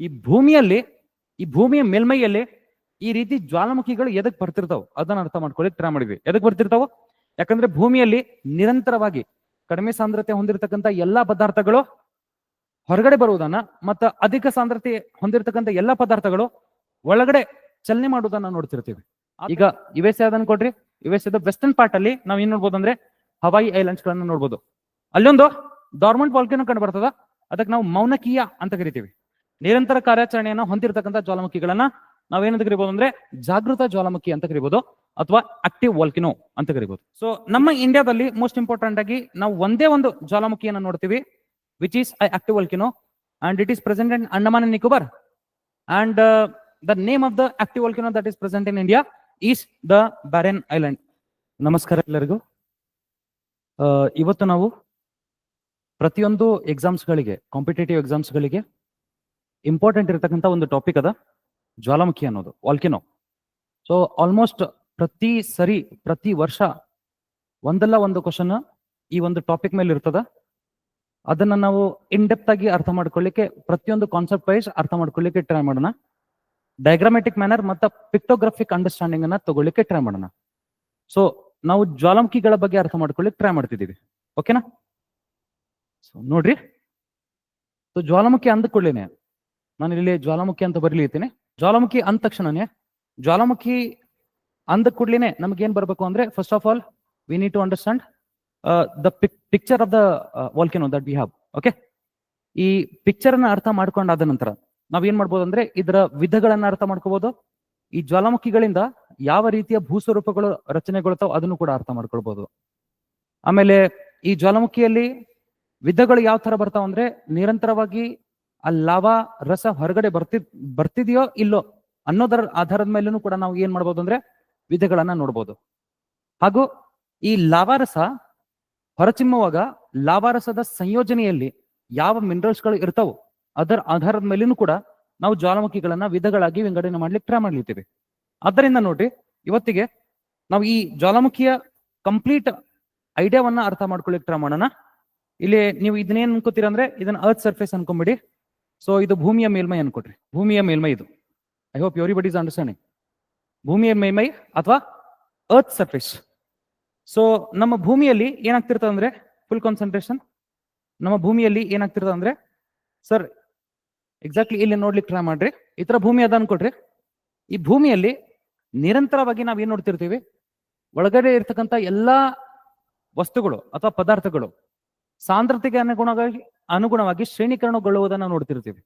ಈ ಭೂಮಿಯಲ್ಲಿ, ಈ ಭೂಮಿಯ ಮೇಲ್ಮೈಯಲ್ಲಿ ಈ ರೀತಿ ಜ್ವಾಲಾಮುಖಿಗಳು ಎದಕ್ ಬರ್ತಿರ್ತಾವ? ಅದನ್ನ ಅರ್ಥ ಮಾಡ್ಕೊಳ್ಳಿ ಟ್ರೈ ಮಾಡಿದ್ವಿ. ಎದಕ್ ಬರ್ತಿರ್ತಾವ? ಯಾಕಂದ್ರೆ ಭೂಮಿಯಲ್ಲಿ ನಿರಂತರವಾಗಿ ಕಡಿಮೆ ಸಾಂದ್ರತೆ ಹೊಂದಿರತಕ್ಕಂತ ಎಲ್ಲಾ ಪದಾರ್ಥಗಳು ಹೊರಗಡೆ ಬರುವುದನ್ನ ಮತ್ತ ಅಧಿಕ ಸಾಂದ್ರತೆ ಹೊಂದಿರತಕ್ಕಂತ ಎಲ್ಲಾ ಪದಾರ್ಥಗಳು ಒಳಗಡೆ ಚಲನೆ ಮಾಡುವುದನ್ನ ನೋಡ್ತಿರ್ತೀವಿ. ಈಗ ಯು ಎಸ್ ಅದನ್ನ ಕೊಡ್ರಿ. ಯುಎಸ್ ವೆಸ್ಟರ್ನ್ ಪಾರ್ಟ್ ಅಲ್ಲಿ ನಾವ್ ಏನ್ ನೋಡ್ಬೋದು ಅಂದ್ರೆ ಹವಾಯಿ ಐಲ್ಯಾಂಡ್ಸ್ ಗಳನ್ನ ನೋಡ್ಬೋದು. ಅಲ್ಲೊಂದು ಡಾರ್ಮೆಂಟ್ ವಾಲ್ಕೆನೋ ಕಂಡು ಬರ್ತದ? ಅದಕ್ಕೆ ನಾವು ಮೌನಕೀಯ ಅಂತ ಕರಿತೀವಿ. ನಿರಂತರ ಕಾರ್ಯಾಚರಣೆಯನ್ನ ಹೊಂದಿರತಕ್ಕಂಥ ಜ್ವಾಲಾಮುಖಿಗಳನ್ನ ನಾವೇನಂತ ಕರಿಬಹುದು ಅಂದ್ರೆ ಜಾಗೃತ ಜ್ವಾಲಾಮುಖಿ ಅಂತ ಕರಿಬಹುದು ಅಥವಾ ಆಕ್ಟಿವ್ ವಾಲ್ಕಿನೋ ಅಂತ ಕರಿಬಹುದು ಸೊ ನಮ್ಮ ಇಂಡಿಯಾದಲ್ಲಿ ಮೋಸ್ಟ್ ಇಂಪಾರ್ಟೆಂಟ್ ಆಗಿ ನಾವು ಒಂದೇ ಒಂದು ಜ್ವಾಲಾಮುಖಿಯನ್ನು ನೋಡ್ತೀವಿ which is a active volcano and it is present in Andaman and Nicobar and the name of the active volcano that is present in India is the Barren Island ನಮಸ್ಕಾರ ಎಲ್ಲರಿಗೂ. ಆ, ಇವತ್ತು ನಾವು ಪ್ರತಿಯೊಂದು ಎಕ್ಸಾಮ್ಸ್ಗಳಿಗೆ ಕಾಂಪಿಟೇಟಿವ್ ಎಕ್ಸಾಮ್ಸ್ಗಳಿಗೆ ಇಂಪಾರ್ಟೆಂಟ್ ಇರತಕ್ಕಂಥ ಒಂದು topic ಅದ. ಜ್ವಾಲಾಮುಖಿ ಅನ್ನೋದು ವಾಲ್ಕಿನೋ ಸೊ ಆಲ್ಮೋಸ್ಟ್ ಪ್ರತಿ ಸರಿ, ಪ್ರತಿ ವರ್ಷ ಒಂದಲ್ಲ ಒಂದು ಕ್ವಶನ್ ಈ ಒಂದು ಟಾಪಿಕ್ ಮೇಲೆ ಇರ್ತದ. ಅದನ್ನ ನಾವು ಇನ್ ಡೆಪ್ತ್ ಆಗಿ ಅರ್ಥ ಮಾಡ್ಕೊಳ್ಳಿಕ್ಕೆ, ಪ್ರತಿಯೊಂದು ಕಾನ್ಸೆಪ್ಟ್ ವೈಸ್ ಅರ್ಥ ಮಾಡ್ಕೊಳ್ಳಿಕ್ಕೆ ಟ್ರೈ ಮಾಡೋಣ. ಡಯಾಗ್ರಾಮೆಟಿಕ್ ಮ್ಯಾನರ್ ಮತ್ತು ಪಿಕ್ಟೋಗ್ರಫಿಕ್ ಅಂಡರ್ಸ್ಟ್ಯಾಂಡಿಂಗ್ ಅನ್ನ ತಗೊಳ್ಳಿಕ್ಕೆ ಟ್ರೈ ಮಾಡೋಣ. ಸೊ ನಾವು ಜ್ವಾಲಾಮುಖಿಗಳ ಬಗ್ಗೆ ಅರ್ಥ ಮಾಡ್ಕೊಳ್ಳಿಕ್ಕೆ ಟ್ರೈ ಮಾಡ್ತಿದ್ದೀವಿ. ಓಕೆನಾ ಸೊ ನೋಡ್ರಿ. ಸೊ ಜ್ವಾಲಾಮುಖಿ ಅಂದ ನಾನು ಇಲ್ಲಿ ಜ್ವಾಲಾಮುಖಿ ಅಂತ ಬರೀಲಿತ್ತೀನಿ ಜ್ವಾಲಾಮುಖಿ ಅಂದ ತಕ್ಷಣನೇ, ಜ್ವಾಲಾಮುಖಿ ಅಂದ ಕೂಡ್ಲೇನೆ ನಮ್ಗೆ ಏನ್ ಬರಬೇಕು ಅಂದ್ರೆ first of all we need to understand the picture of the volcano that we have okay ಈ ಪಿಕ್ಚರ್ ಅನ್ನ ಅರ್ಥ ಮಾಡ್ಕೊಂಡಾದ ನಂತರ ನಾವ್ ಏನ್ ಮಾಡ್ಬೋದು ಅಂದ್ರೆ, ಇದರ ವಿಧಗಳನ್ನ ಅರ್ಥ ಮಾಡ್ಕೋಬಹುದು ಈ ಜ್ವಾಲಾಮುಖಿಗಳಿಂದ ಯಾವ ರೀತಿಯ ಭೂಸ್ವರೂಪಗಳು ರಚನೆಗೊಳ್ತಾವ ಅದನ್ನು ಕೂಡ ಅರ್ಥ ಮಾಡ್ಕೊಳ್ಬಹುದು ಆಮೇಲೆ ಈ ಜ್ವಾಲಾಮುಖಿಯಲ್ಲಿ ವಿಧಗಳು ಯಾವ ತರ ಬರ್ತಾವ ಅಂದ್ರೆ ನಿರಂತರವಾಗಿ ಆ ಲಾವಾ ರಸ ಹೊರಗಡೆ ಬರ್ತಿದ್ ಬರ್ತಿದೆಯೋ ಇಲ್ಲೋ ಅನ್ನೋದರ ಆಧಾರದ ಮೇಲೂ ಕೂಡ ನಾವು ಏನ್ ಮಾಡ್ಬೋದು ಅಂದ್ರೆ ವಿಧಗಳನ್ನ ನೋಡ್ಬೋದು. ಹಾಗೂ ಈ ಲಾವಾರಸ ಹೊರಚಿಮ್ಮುವಾಗ ಲಾವಾರಸದ ಸಂಯೋಜನೆಯಲ್ಲಿ ಯಾವ ಮಿನರಲ್ಸ್ಗಳು ಇರ್ತಾವೋ ಅದರ ಆಧಾರದ ಮೇಲೂ ಕೂಡ ನಾವು ಜ್ವಾಲಾಮುಖಿಗಳನ್ನ ವಿಧಗಳಾಗಿ ವಿಂಗಡಣೆ ಮಾಡ್ಲಿಕ್ಕೆ ಟ್ರೈ ಮಾಡ್ಲಿತ್ತೇವೆ ಆದ್ದರಿಂದ ನೋಡ್ರಿ, ಇವತ್ತಿಗೆ ನಾವು ಈ ಜ್ವಾಲಾಮುಖಿಯ ಕಂಪ್ಲೀಟ್ ಐಡಿಯಾವನ್ನ ಅರ್ಥ ಮಾಡ್ಕೊಳ್ಳಿಕ್ಕೆ ಟ್ರೈ ಮಾಡೋಣ. ಇಲ್ಲಿ ನೀವು ಇದನ್ನೇನ್ ಅನ್ಕೋತೀರ ಅಂದ್ರೆ ಇದನ್ನ ಅರ್ತ್ ಸರ್ಫೇಸ್ ಅನ್ಕೊಂಬಿಡಿ. ಸೊ ಇದು ಭೂಮಿಯ ಮೇಲ್ಮೈ ಅನ್ಕೊಟ್ರಿ. ಭೂಮಿಯ ಮೇಲ್ಮೈ ಇದು. I hope everybody is understanding ಭೂಮಿಯ ಮೇಲ್ಮೈ ಅಥವಾ ಅರ್ತ್ ಸರ್ಫೇಸ್ ಸೊ ನಮ್ಮ ಭೂಮಿಯಲ್ಲಿ ಏನಾಗ್ತಿರ್ತದೆ ಅಂದ್ರೆ ಫುಲ್ ಕಾನ್ಸಂಟ್ರೇಷನ್ ನಮ್ಮ ಭೂಮಿಯಲ್ಲಿ ಏನಾಗ್ತಿರ್ತದೆ ಅಂದ್ರೆ ಸರ್ ಎಕ್ಸಾಕ್ಟ್ಲಿ ಇಲ್ಲಿ ನೋಡ್ಲಿಕ್ಕೆ ಟ್ರೈ ಮಾಡ್ರಿ. ಈ ತರ ಭೂಮಿ ಅದ ಅನ್ಕೊಟ್ರಿ. ಈ ಭೂಮಿಯಲ್ಲಿ ನಿರಂತರವಾಗಿ ನಾವ್ ಏನ್ ನೋಡ್ತಿರ್ತೀವಿ? ಒಳಗಡೆ ಇರ್ತಕ್ಕಂಥ ಎಲ್ಲಾ ವಸ್ತುಗಳು ಅಥವಾ ಪದಾರ್ಥಗಳು, ಸಾಂದ್ರತೆಗೆ ಅನುಗುಣವಾಗಿ ಅನುಗುಣವಾಗಿ ಶ್ರೇಣೀಕರಣಗೊಳ್ಳುವುದನ್ನ ನೋಡ್ತಿರ್ತೀವಿ.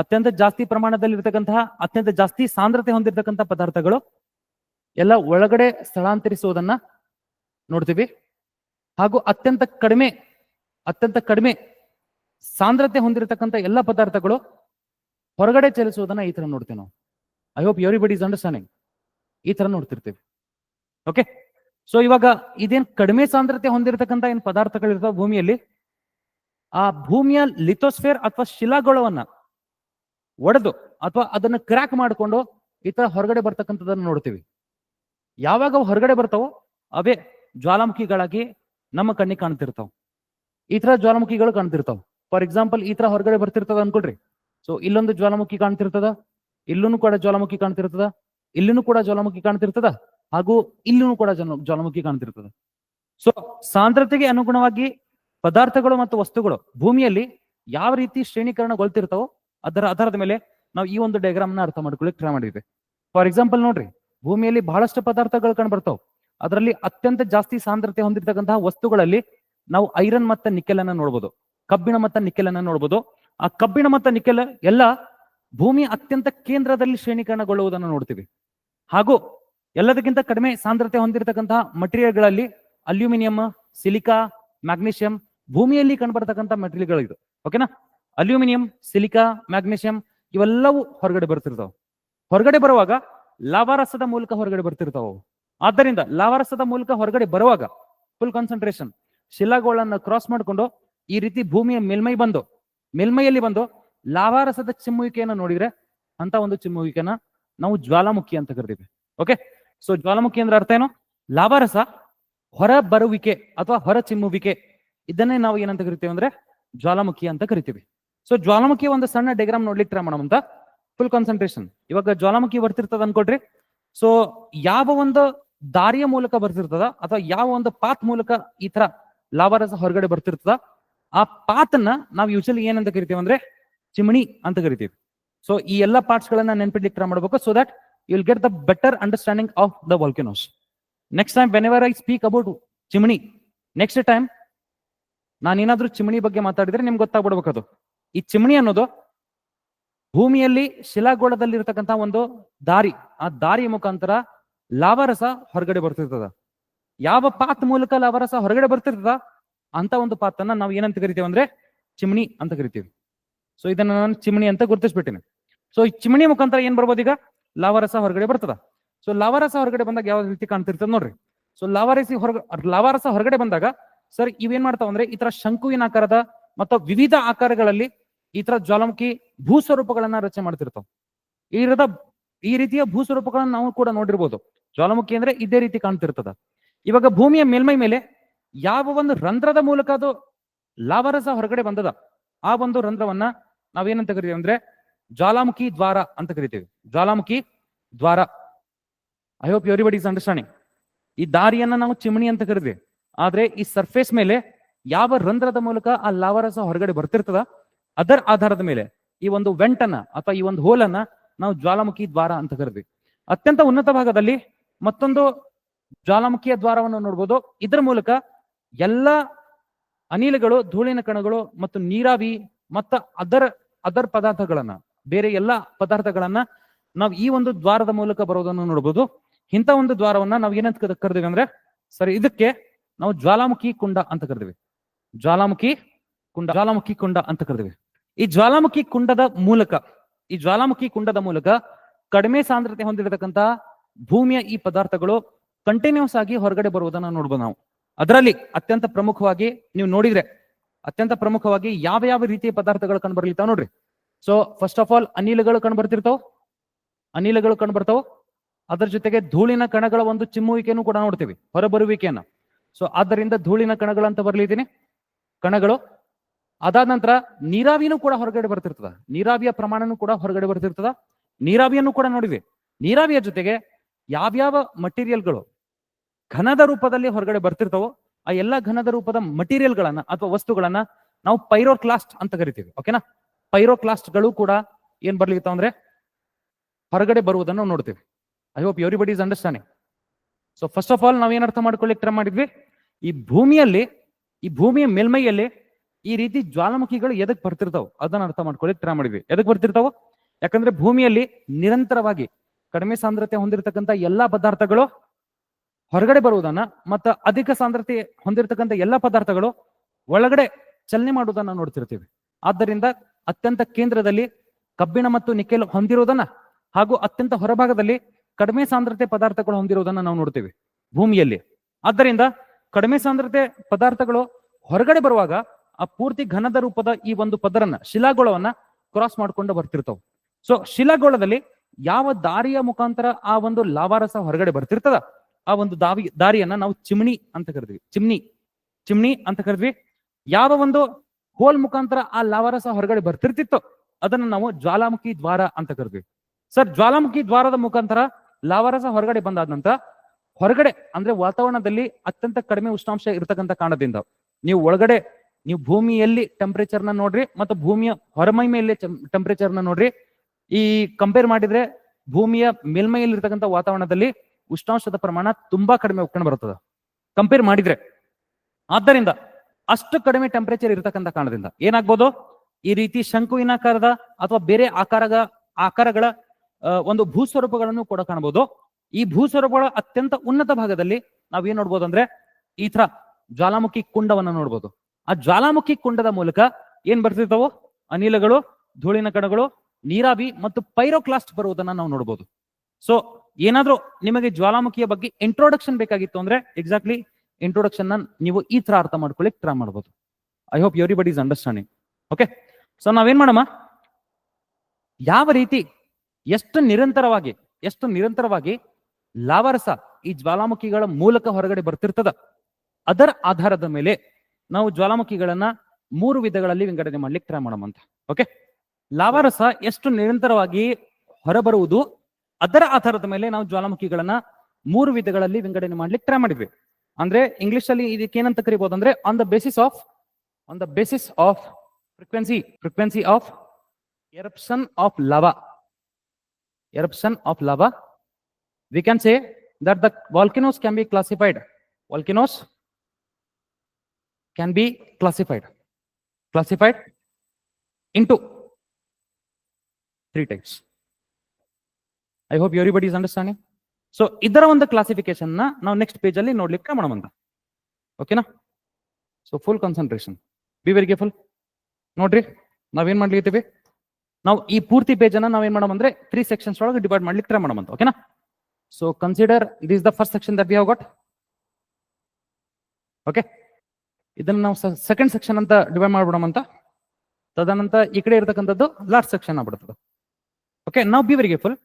ಅತ್ಯಂತ ಜಾಸ್ತಿ ಪ್ರಮಾಣದಲ್ಲಿ ಇರ್ತಕ್ಕಂತಹ ಅತ್ಯಂತ ಜಾಸ್ತಿ ಸಾಂದ್ರತೆ ಹೊಂದಿರತಕ್ಕಂಥ ಪದಾರ್ಥಗಳು ಎಲ್ಲ ಒಳಗಡೆ ಸ್ಥಳಾಂತರಿಸುವುದನ್ನ ನೋಡ್ತೀವಿ. ಹಾಗೂ ಅತ್ಯಂತ ಕಡಿಮೆ ಅತ್ಯಂತ ಕಡಿಮೆ ಸಾಂದ್ರತೆ ಹೊಂದಿರತಕ್ಕಂಥ ಎಲ್ಲ ಪದಾರ್ಥಗಳು ಹೊರಗಡೆ ಚಲಿಸುವುದನ್ನ ಈ ತರ ನೋಡ್ತೀವಿ ನಾವು. I hope everybody is understanding ಈ ತರ ನೋಡ್ತಿರ್ತೀವಿ. ಓಕೆ ಸೊ ಇವಾಗ ಇದೇನ್ ಕಡಿಮೆ ಸಾಂದ್ರತೆ ಹೊಂದಿರತಕ್ಕಂಥ ಏನ್ ಪದಾರ್ಥಗಳಿರ್ತಾವ ಭೂಮಿಯಲ್ಲಿ? ಆ ಭೂಮಿಯ ಲಿಥೋಸ್ಫಿಯರ್ ಅಥವಾ ಶಿಲಾಗೋಳವನ್ನ ಒಡೆದು ಅಥವಾ ಅದನ್ನ ಕ್ರ್ಯಾಕ್ ಮಾಡಿಕೊಂಡು ಈ ತರ ಹೊರಗಡೆ ಬರ್ತಕ್ಕಂಥದನ್ನ ನೋಡ್ತೀವಿ. ಯಾವಾಗ ಹೊರಗಡೆ ಬರ್ತಾವೋ ಅವೇ ಜ್ವಾಲಾಮುಖಿಗಳಾಗಿ ನಮ್ಮ ಕಣ್ಣಿಗೆ ಕಾಣ್ತಿರ್ತಾವ. ಈ ತರ ಜ್ವಾಲಾಮುಖಿಗಳು ಕಾಣ್ತಿರ್ತಾವ. ಫಾರ್ ಎಕ್ಸಾಂಪಲ್ ಈ ತರ ಹೊರಗಡೆ ಬರ್ತಿರ್ತದ ಅನ್ಕೊಳ್ರಿ. ಸೊ ಇಲ್ಲೊಂದು ಜ್ವಾಲಾಮುಖಿ ಕಾಣ್ತಿರ್ತದ ಇಲ್ಲೂ ಕೂಡ ಜ್ವಾಲಾಮುಖಿ ಕಾಣ್ತಿರ್ತದ ಇಲ್ಲೂ ಕೂಡ ಜ್ವಾಲಾಮುಖಿ ಕಾಣ್ತಿರ್ತದ, ಹಾಗೂ ಇಲ್ಲೂ ಕೂಡ ಜ್ವಾಲಾಮುಖಿ ಕಾಣ್ತಿರ್ತದ. ಸೊ ಸಾಂದ್ರತೆಗೆ ಅನುಗುಣವಾಗಿ ಪದಾರ್ಥಗಳು ಮತ್ತು ವಸ್ತುಗಳು ಭೂಮಿಯಲ್ಲಿ ಯಾವ ರೀತಿ ಶ್ರೇಣೀಕರಣಗೊಳ್ತಿರ್ತಾವೋ ಅದರ ಆಧಾರದ ಮೇಲೆ ನಾವು ಈ ಒಂದು ಡಯಾಗ್ರಾಮ್ನ ಅರ್ಥ ಮಾಡ್ಕೊಳ್ಳಿ ಟ್ರೈ ಮಾಡಿದ್ವಿ. ಫಾರ್ ಎಕ್ಸಾಂಪಲ್ ನೋಡ್ರಿ, ಭೂಮಿಯಲ್ಲಿ ಬಹಳಷ್ಟು ಪದಾರ್ಥಗಳು ಕಂಡು ಬರ್ತಾವ ಅದರಲ್ಲಿ ಅತ್ಯಂತ ಜಾಸ್ತಿ ಸಾಂದ್ರತೆ ಹೊಂದಿರತಕ್ಕಂತಹ ವಸ್ತುಗಳಲ್ಲಿ ನಾವು ಐರನ್ ಮತ್ತ ನಿಕೆಲ್ ಅನ್ನ ನೋಡ್ಬೋದು. ಕಬ್ಬಿಣ ಮತ್ತ ನಿಕೆಲ್ ಅನ್ನ ನೋಡ್ಬೋದು. ಆ ಕಬ್ಬಿಣ ಮತ್ತೆ ನಿಕೆಲ್ ಎಲ್ಲ ಭೂಮಿ ಅತ್ಯಂತ ಕೇಂದ್ರದಲ್ಲಿ ಶ್ರೇಣೀಕರಣಗೊಳ್ಳುವುದನ್ನು ನೋಡ್ತೀವಿ. ಹಾಗೂ ಎಲ್ಲದಕ್ಕಿಂತ ಕಡಿಮೆ ಸಾಂದ್ರತೆ ಹೊಂದಿರತಕ್ಕಂತಹ ಮಟೀರಿಯಲ್ಗಳಲ್ಲಿ ಅಲ್ಯೂಮಿನಿಯಂ, ಸಿಲಿಕಾ, ಮ್ಯಾಗ್ನೀಷಿಯಂ ಭೂಮಿಯಲ್ಲಿ ಕಂಡುಬರ್ತಕ್ಕಂಥ ಮೆಟೀರಿಯಲ್ಗಳು ಇದು ಓಕೆನಾ ಅಲ್ಯೂಮಿನಿಯಂ ಸಿಲಿಕಾ ಮ್ಯಾಗ್ನೀಷಿಯಂ ಇವೆಲ್ಲವೂ ಹೊರಗಡೆ ಬರ್ತಿರ್ತಾವ. ಹೊರಗಡೆ ಬರುವಾಗ ಲಾವಾರಸದ ಮೂಲಕ ಹೊರಗಡೆ ಬರ್ತಿರ್ತಾವ. ಆದ್ದರಿಂದ ಲಾವಾರಸದ ಮೂಲಕ ಹೊರಗಡೆ ಬರುವಾಗ ಫುಲ್ ಕಾನ್ಸಂಟ್ರೇಷನ್ ಶಿಲಾಗೋಳನ್ನ ಕ್ರಾಸ್ ಮಾಡಿಕೊಂಡು ಈ ರೀತಿ ಭೂಮಿಯ ಮೇಲ್ಮೈ ಬಂದು, ಮೇಲ್ಮೈಯಲ್ಲಿ ಬಂದು ಲಾವಾರಸದ ಚಿಮ್ಮುವಿಕೆಯನ್ನು ನೋಡಿದ್ರೆ ಅಂತ ಒಂದು ಚಿಮ್ಮುವಿಕೆನ ನಾವು ಜ್ವಾಲಾಮುಖಿ ಅಂತ ಕರಿತೀವಿ ಓಕೆ ಸೊ ಜ್ವಾಲಾಮುಖಿ ಅಂದ್ರೆ ಅರ್ಥ ಏನು? ಲಾವಾರಸ ಹೊರ ಬರುವಿಕೆ ಅಥವಾ ಹೊರ ಚಿಮ್ಮುವಿಕೆ ಇದನ್ನೇ ನಾವು ಏನಂತ ಕರಿತೀವಿ ಅಂದ್ರೆ ಜ್ವಾಲಾಮುಖಿ ಅಂತ ಕರಿತೀವಿ. ಸೊ ಜ್ವಾಲಾಮುಖಿ ಒಂದು ಸಣ್ಣ ಡೈಗ್ರಾಮ್ ನೋಡ್ಲಿಕ್ಕೆ ಟ್ರೈ ಅಂತ. ಫುಲ್ ಕಾನ್ಸಂಟ್ರೇಷನ್ ಇವಾಗ ಜ್ವಾಲಾಮುಖಿ ಬರ್ತಿರ್ತದ ಅನ್ಕೊಡ್ರಿ ಸೊ ಯಾವ ಒಂದು ದಾರಿಯ ಮೂಲಕ ಬರ್ತಿರ್ತದ ಅಥವಾ ಯಾವ ಒಂದು ಪಾತ್ ಮೂಲಕ ಈ ತರ ಲಾವಾರಸ ಹೊರಗಡೆ ಬರ್ತಿರ್ತದ, ಆ ಪಾತನ್ನ ನಾವು ಯೂಶಲಿ ಏನಂತ ಕರಿತೀವಿ ಅಂದ್ರೆ ಚಿಮಣಿ ಅಂತ ಕರಿತೀವಿ. ಸೊ ಈ ಎಲ್ಲ ಪಾರ್ಟ್ಸ್ ಗಳನ್ನ ನೆನ್ಪಿಡ್ಲಿಕ್ಕೆ ಟ್ರೈ ಮಾಡಬೇಕು so that you will get the better understanding of the volcanoes next time whenever I speak about chimney next time ನಾನೇನಾದ್ರೂ ಚಿಮಣಿ ಬಗ್ಗೆ ಮಾತಾಡಿದ್ರೆ ನಿಮ್ಗೆ ಗೊತ್ತಾಗ್ಬಿಡ್ಬೇಕು ಅದು ಈ ಚಿಮಣಿ ಅನ್ನೋದು ಭೂಮಿಯಲ್ಲಿ ಶಿಲಾಗೋಳದಲ್ಲಿರ್ತಕ್ಕಂಥ ಒಂದು ದಾರಿ. ಆ ದಾರಿ ಮುಖಾಂತರ ಲಾವರಸ ಹೊರಗಡೆ ಬರ್ತಿರ್ತದ. ಯಾವ ಪಾತ್ ಮೂಲಕ ಲಾವರಸ ಹೊರಗಡೆ ಬರ್ತಿರ್ತದ? ಅಂತ ಒಂದು ಪಾತನ್ನ ನಾವು ಏನಂತ ಕರಿತೀವಿ ಅಂದ್ರೆ ಚಿಮಣಿ ಅಂತ ಕರಿತೀವಿ. ಸೊ ಇದನ್ನ ನಾನು ಚಿಮಣಿ ಅಂತ ಗುರುತಿಸ್ಬಿಟ್ಟಿನಿ. ಸೊ ಈ ಚಿಮಣಿ ಮುಖಾಂತರ ಏನ್ ಬರ್ಬೋದು ಈಗ? ಲಾವರಸ ಹೊರಗಡೆ ಬರ್ತದ. ಸೊ ಲಾವರಸ ಹೊರಗಡೆ ಬಂದಾಗ ಯಾವ ರೀತಿ ಕಾಣ್ತಿರ್ತದ ನೋಡ್ರಿ. ಸೊ ಲಾವಾರಸಿ ಹೊರಗ, ಲಾವಾರಸ ಹೊರಗಡೆ ಬಂದಾಗ ಸರ್ ಇವೇನ್ ಮಾಡ್ತಾವ ಅಂದ್ರೆ ಈ ತರ ಶಂಕುವಿನ ಆಕಾರದ ಮತ್ತು ವಿವಿಧ ಆಕಾರಗಳಲ್ಲಿ ಈ ತರ ಜ್ವಾಲಾಮುಖಿ ಭೂಸ್ವರೂಪಗಳನ್ನ ರಚನೆ ಮಾಡ್ತಿರ್ತಾವ. ಈ ಈ ರೀತಿಯ ಭೂಸ್ವರೂಪಗಳನ್ನ ನಾವು ಕೂಡ ನೋಡಿರ್ಬೋದು. ಜ್ವಾಲಾಮುಖಿ ಅಂದ್ರೆ ಇದೇ ರೀತಿ ಕಾಣ್ತಿರ್ತದ. ಇವಾಗ ಭೂಮಿಯ ಮೇಲ್ಮೈ ಮೇಲೆ ಯಾವ ಒಂದು ರಂಧ್ರದ ಮೂಲಕ ಅದು ಲಾವರಸ ಹೊರಗಡೆ ಬಂದದ, ಆ ಒಂದು ರಂಧ್ರವನ್ನ ನಾವೇನಂತ ಕರಿತೀವಿ ಅಂದ್ರೆ ಜ್ವಾಲಾಮುಖಿ ದ್ವಾರ ಅಂತ ಕರಿತೀವಿ. ಜ್ವಾಲಾಮುಖಿ ದ್ವಾರ. I hope everybody is understanding ಈ ದಾರಿಯನ್ನ ನಾವು ಚಿಮಣಿ ಅಂತ ಕರಿದ್ವಿ. ಆದ್ರೆ ಈ ಸರ್ಫೇಸ್ ಮೇಲೆ ಯಾವ ರಂಧ್ರದ ಮೂಲಕ ಆ ಲಾವರಸ ಹೊರಗಡೆ ಬರ್ತಿರ್ತದ ಅದರ ಆಧಾರದ ಮೇಲೆ ಈ ಒಂದು ವೆಂಟನ್ನ ಅಥವಾ ಈ ಒಂದು ಹೋಲನ್ನ ನಾವು ಜ್ವಾಲಾಮುಖಿ ದ್ವಾರ ಅಂತ ಕರೆದ್ವಿ. ಅತ್ಯಂತ ಉನ್ನತ ಭಾಗದಲ್ಲಿ ಮತ್ತೊಂದು ಜ್ವಾಲಾಮುಖಿಯ ದ್ವಾರವನ್ನು ನೋಡ್ಬೋದು. ಇದರ ಮೂಲಕ ಎಲ್ಲ ಅನಿಲಗಳು, ಧೂಳಿನ ಕಣಗಳು ಮತ್ತು ನೀರಾವಿ ಮತ್ತು ಅದರ, ಅದರ್ ಪದಾರ್ಥಗಳನ್ನ, ಬೇರೆ ಎಲ್ಲ ಪದಾರ್ಥಗಳನ್ನ ನಾವು ಈ ಒಂದು ದ್ವಾರದ ಮೂಲಕ ಬರೋದನ್ನು ನೋಡಬಹುದು ಇಂಥ ಒಂದು ದ್ವಾರವನ್ನ ನಾವು ಏನಂತ ಕರ್ದಿವಿ ಅಂದ್ರೆ ಸರಿ, ಇದಕ್ಕೆ ನಾವು ಜ್ವಾಲಾಮುಖಿ ಕುಂಡ ಅಂತ ಕರೆದಿವಿ. ಜ್ವಾಲಾಮುಖಿ ಕುಂಡ ಜ್ವಾಲಾಮುಖಿ ಕುಂಡ ಅಂತ ಕರೆದಿವಿ. ಈ ಜ್ವಾಲಾಮುಖಿ ಕುಂಡದ ಮೂಲಕ, ಈ ಜ್ವಾಲಾಮುಖಿ ಕುಂಡದ ಮೂಲಕ ಕಡಿಮೆ ಸಾಂದ್ರತೆ ಹೊಂದಿರತಕ್ಕಂತ ಭೂಮಿಯ ಈ ಪದಾರ್ಥಗಳು ಕಂಟಿನ್ಯೂಸ್ ಆಗಿ ಹೊರಗಡೆ ಬರುವುದನ್ನ ನೋಡ್ಬೋದು ನಾವು. ಅದರಲ್ಲಿ ಅತ್ಯಂತ ಪ್ರಮುಖವಾಗಿ ನೀವು ನೋಡಿದ್ರೆ, ಅತ್ಯಂತ ಪ್ರಮುಖವಾಗಿ ಯಾವ ಯಾವ ರೀತಿಯ ಪದಾರ್ಥಗಳು ಕಂಡು ಬರ್ಲಿತಾವ ನೋಡ್ರಿ. ಸೊ ಫಸ್ಟ್ ಆಫ್ ಆಲ್ ಅನಿಲಗಳು ಕಂಡು ಬರ್ತಿರ್ತಾವ ಅನಿಲಗಳು ಕಂಡು ಬರ್ತಾವ ಅದರ ಜೊತೆಗೆ ಧೂಳಿನ ಕಣಗಳ ಒಂದು ಚಿಮ್ಮುವಿಕೆಯನ್ನು ಕೂಡ ನೋಡ್ತೀವಿ, ಹೊರಬರುವಿಕೆಯನ್ನ. ಸೊ ಆದ್ದರಿಂದ ಧೂಳಿನ ಕಣಗಳು ಅಂತ ಬರ್ಲಿದ್ದೀನಿ ಕಣಗಳು. ಅದಾದ ನಂತರ ನೀರಾವಿನೂ ಕೂಡ ಹೊರಗಡೆ ಬರ್ತಿರ್ತದ. ನೀರಾವಿಯ ಪ್ರಮಾಣನೂ ಕೂಡ ಹೊರಗಡೆ ಬರ್ತಿರ್ತದ. ನೀರಾವಿಯನ್ನು ಕೂಡ ನೋಡಿವಿ ನೀರಾವಿಯ ಜೊತೆಗೆ ಯಾವ್ಯಾವ ಮಟೀರಿಯಲ್ಗಳು ಘನದ ರೂಪದಲ್ಲಿ ಹೊರಗಡೆ ಬರ್ತಿರ್ತವೋ, ಆ ಎಲ್ಲಾ ಘನದ ರೂಪದ ಮಟೀರಿಯಲ್ಗಳನ್ನ ಅಥವಾ ವಸ್ತುಗಳನ್ನ ನಾವು ಪೈರೋಕ್ಲಾಸ್ಟ್ ಅಂತ ಕರಿತೀವಿ. ಓಕೆನಾ ಪೈರೋಕ್ಲಾಸ್ಟ್ಗಳು ಕೂಡ ಏನ್ ಬರ್ಲಿತ್ತ ಅಂದ್ರೆ ಹೊರಗಡೆ ಬರುವುದನ್ನು ನೋಡ್ತೀವಿ. I hope everybody is understanding so first of all ನಾವೇನರ್ಥ ಅರ್ಥ ಮಾಡ್ಕೊಳ್ಳಿಕ್ಕೆ ಟ್ರೈ ಮಾಡಿದ್ವಿ? ಈ ಭೂಮಿಯಲ್ಲಿ, ಈ ಭೂಮಿಯ ಮೇಲ್ಮೈಯಲ್ಲಿ ಈ ರೀತಿ ಜ್ವಾಲಾಮುಖಿಗಳು ಎದಕ್ ಬರ್ತಿರ್ತಾವ? ಅದನ್ನ ಅರ್ಥ ಮಾಡ್ಕೊಳ್ಳಿ ಟ್ರೈ ಮಾಡಿದ್ವಿ. ಎದಕ್ ಬರ್ತಿರ್ತಾವ? ಯಾಕಂದ್ರೆ ಭೂಮಿಯಲ್ಲಿ ನಿರಂತರವಾಗಿ ಕಡಿಮೆ ಸಾಂದ್ರತೆ ಹೊಂದಿರತಕ್ಕಂತ ಎಲ್ಲಾ ಪದಾರ್ಥಗಳು ಹೊರಗಡೆ ಬರುವುದನ್ನ ಮತ್ತ ಅಧಿಕ ಸಾಂದ್ರತೆ ಹೊಂದಿರತಕ್ಕಂತ ಎಲ್ಲಾ ಪದಾರ್ಥಗಳು ಒಳಗಡೆ ಚಲನೆ ಮಾಡುವುದನ್ನ ನೋಡ್ತಿರ್ತೀವಿ. ಆದ್ದರಿಂದ ಅತ್ಯಂತ ಕೇಂದ್ರದಲ್ಲಿ ಕಬ್ಬಿಣ ಮತ್ತು ನಿಕೆಲ್ ಹೊಂದಿರುವುದನ್ನ ಹಾಗೂ ಅತ್ಯಂತ ಹೊರಭಾಗದಲ್ಲಿ ಕಡಿಮೆ ಸಾಂದ್ರತೆ ಪದಾರ್ಥಗಳು ಹೊಂದಿರುವುದನ್ನ ನಾವು ನೋಡ್ತೀವಿ ಭೂಮಿಯಲ್ಲಿ. ಆದ್ದರಿಂದ ಕಡಿಮೆ ಸಾಂದ್ರತೆ ಪದಾರ್ಥಗಳು ಹೊರಗಡೆ ಬರುವಾಗ ಆ ಪೂರ್ತಿ ಘನದ ರೂಪದ ಈ ಒಂದು ಪದರನ್ನ ಶಿಲಾಗೋಳವನ್ನ ಕ್ರಾಸ್ ಮಾಡ್ಕೊಂಡು ಬರ್ತಿರ್ತಾವ. ಸೊ ಶಿಲಾಗೋಳದಲ್ಲಿ ಯಾವ ದಾರಿಯ ಮುಖಾಂತರ ಆ ಒಂದು ಲಾವಾರಸ ಹೊರಗಡೆ ಬರ್ತಿರ್ತದ? ಆ ಒಂದು ದಾವಿ, ದಾರಿಯನ್ನ ನಾವು ಚಿಮ್ನಿ ಅಂತ ಕರಿದ್ವಿ ಚಿಮ್ನಿ ಚಿಮ್ನಿ ಅಂತ ಕರಿದ್ವಿ. ಯಾವ ಒಂದು ಹೋಲ್ ಮುಖಾಂತರ ಆ ಲಾವಾರಸ ಹೊರಗಡೆ ಬರ್ತಿರ್ತಿತ್ತು, ಅದನ್ನ ನಾವು ಜ್ವಾಲಾಮುಖಿ ದ್ವಾರ ಅಂತ ಕರಿದ್ವಿ. ಸರ್, ಜ್ವಾಲಾಮುಖಿ ದ್ವಾರದ ಮುಖಾಂತರ ಲಾವಾರಸ ಹೊರಗಡೆ ಬಂದಾದ ನಂತರ ಹೊರಗಡೆ ಅಂದ್ರೆ ವಾತಾವರಣದಲ್ಲಿ ಅತ್ಯಂತ ಕಡಿಮೆ ಉಷ್ಣಾಂಶ ಇರತಕ್ಕಂತ ಕಾರಣದಿಂದ ನೀವು ಒಳಗಡೆ, ನೀವು ಭೂಮಿಯಲ್ಲಿ ಟೆಂಪರೇಚರ್ನ ನೋಡ್ರಿ ಮತ್ತು ಭೂಮಿಯ ಹೊರಮೈ ಮೇಲೆ ಟೆಂಪರೇಚರ್ನ ನೋಡ್ರಿ. ಈ ಕಂಪೇರ್ ಮಾಡಿದ್ರೆ ಭೂಮಿಯ ಮೇಲ್ಮೈಯಲ್ಲಿ ಇರ್ತಕ್ಕಂಥ ವಾತಾವರಣದಲ್ಲಿ ಉಷ್ಣಾಂಶದ ಪ್ರಮಾಣ ತುಂಬಾ ಕಡಿಮೆ ಒಪ್ಕೊಂಡು ಬರ್ತದ ಕಂಪೇರ್ ಮಾಡಿದ್ರೆ ಆದ್ದರಿಂದ ಅಷ್ಟು ಕಡಿಮೆ ಟೆಂಪರೇಚರ್ ಇರತಕ್ಕಂತ ಕಾರಣದಿಂದ ಏನಾಗ್ಬೋದು? ಈ ರೀತಿ ಶಂಕುವಿನಾಕಾರದ ಅಥವಾ ಬೇರೆ ಆಕಾರದ ಆಕಾರಗಳ ಒಂದು ಭೂಸ್ವರೂಪಗಳನ್ನು ಕೂಡ ಕಾಣಬಹುದು. ಈ ಭೂಸ್ವರೂಪಗಳ ಅತ್ಯಂತ ಉನ್ನತ ಭಾಗದಲ್ಲಿ ನಾವೇನ್ ನೋಡ್ಬೋದು ಅಂದ್ರೆ ಈ ತರ ಜ್ವಾಲಾಮುಖಿ ಕುಂಡವನ್ನ ನೋಡ್ಬೋದು. ಆ ಜ್ವಾಲಾಮುಖಿ ಕುಂಡದ ಮೂಲಕ ಏನ್ ಬರ್ತಿರ್ತಾವೋ? ಅನಿಲಗಳು, ಧೂಳಿನ ಕಣಗಳು, ನೀರಾವಿ ಮತ್ತು ಪೈರೋಕ್ಲಾಸ್ಟ್ ಬರುವುದನ್ನ ನಾವು ನೋಡ್ಬೋದು. ಸೊ ಏನಾದ್ರೂ ನಿಮಗೆ ಜ್ವಾಲಾಮುಖಿಯ ಬಗ್ಗೆ ಇಂಟ್ರೊಡಕ್ಷನ್ ಬೇಕಾಗಿತ್ತು ಅಂದ್ರೆ ಎಕ್ಸಾಕ್ಟ್ಲಿ ಇಂಟ್ರೊಡಕ್ಷನ್ ನೀವು ಈ ತರ ಅರ್ಥ ಮಾಡ್ಕೊಳ್ಳಿಕ್ ಟ್ರೈ ಮಾಡ್ಬೋದು. I hope everybody is understanding okay so ನಾವೇನ್ ಮಾಡಮ್ಮ? ಯಾವ ರೀತಿ ಎಷ್ಟು ನಿರಂತರವಾಗಿ ಎಷ್ಟು ನಿರಂತರವಾಗಿ ಲಾವಾರಸ ಈ ಜ್ವಾಲಾಮುಖಿಗಳ ಮೂಲಕ ಹೊರಗಡೆ ಬರ್ತಿರ್ತದ. ಅದರ ಆಧಾರದ ಮೇಲೆ ನಾವು ಜ್ವಾಲಾಮುಖಿಗಳನ್ನ ಮೂರು ವಿಧಗಳಲ್ಲಿ ವಿಂಗಡಣೆ ಮಾಡ್ಲಿಕ್ಕೆ ಟ್ರೈ ಮಾಡೋಣ ಓಕೆ ಲಾವಾರಸ ಎಷ್ಟು ನಿರಂತರವಾಗಿ ಹೊರಬರುವುದು ಅದರ ಆಧಾರದ ಮೇಲೆ ನಾವು ಜ್ವಾಲಾಮುಖಿಗಳನ್ನ ಮೂರು ವಿಧಗಳಲ್ಲಿ ವಿಂಗಡಣೆ ಮಾಡ್ಲಿಕ್ಕೆ ಟ್ರೈ ಮಾಡಿದ್ವಿ. ಅಂದ್ರೆ ಇಂಗ್ಲಿಷ್ ಅಲ್ಲಿ ಇದಕ್ಕೆ ಏನಂತ ಕರಿಬಹುದು ಅಂದ್ರೆ on the basis of on the basis of frequency frequency of eruption of lava eruption of lava. We can say that the volcanoes can be classified volcanoes can be classified classified into three types i hope everybody is understanding so ಇದರ ಒಂದು ಕ್ಲಾಸಿಫಿಕೇಶನ್ನ ನಾವು next page ಅಲ್ಲಿ ನೋಡ್ಲಿಕ್ಕೆ ಮಾಡೋಣ ಓಕೆನಾ so full concentration be very careful ನೋಡ್ರಿ ನಾವೇನ್ now ನಾವು ಈ ಪೂರ್ತಿ ಪೇಜ್ ಅನ್ನ ನಾವೇನ್ ಮಾಡೋಣ ಅಂದ್ರೆ ತ್ರೀ ಸೆಕ್ಷನ್ಸ್ ಒಳಗೆ ಡಿವೈಡ್ ಮಾಡ್ಲಿಕ್ಕೆ ಟ್ರೈ okay ಓಕೆನಾ so consider is the first section that we have got. Okay ಇದನ್ನ ನಾವು ಸೆಕೆಂಡ್ ಸೆಕ್ಷನ್ ಅಂತ ಡಿವೈಡ್ ಮಾಡ್ಬಿಡೋಣ ಅಂತ. ತದನಂತರ ಈ ಕಡೆ ಇರತಕ್ಕಂಥದ್ದು ಲಾಸ್ಟ್ ಸೆಕ್ಷನ್ ಆಗ್ಬಿಡ್ತದೆ. ಓಕೆ ನಾವು ಬಿ ವೆರಿ ಫುಲ್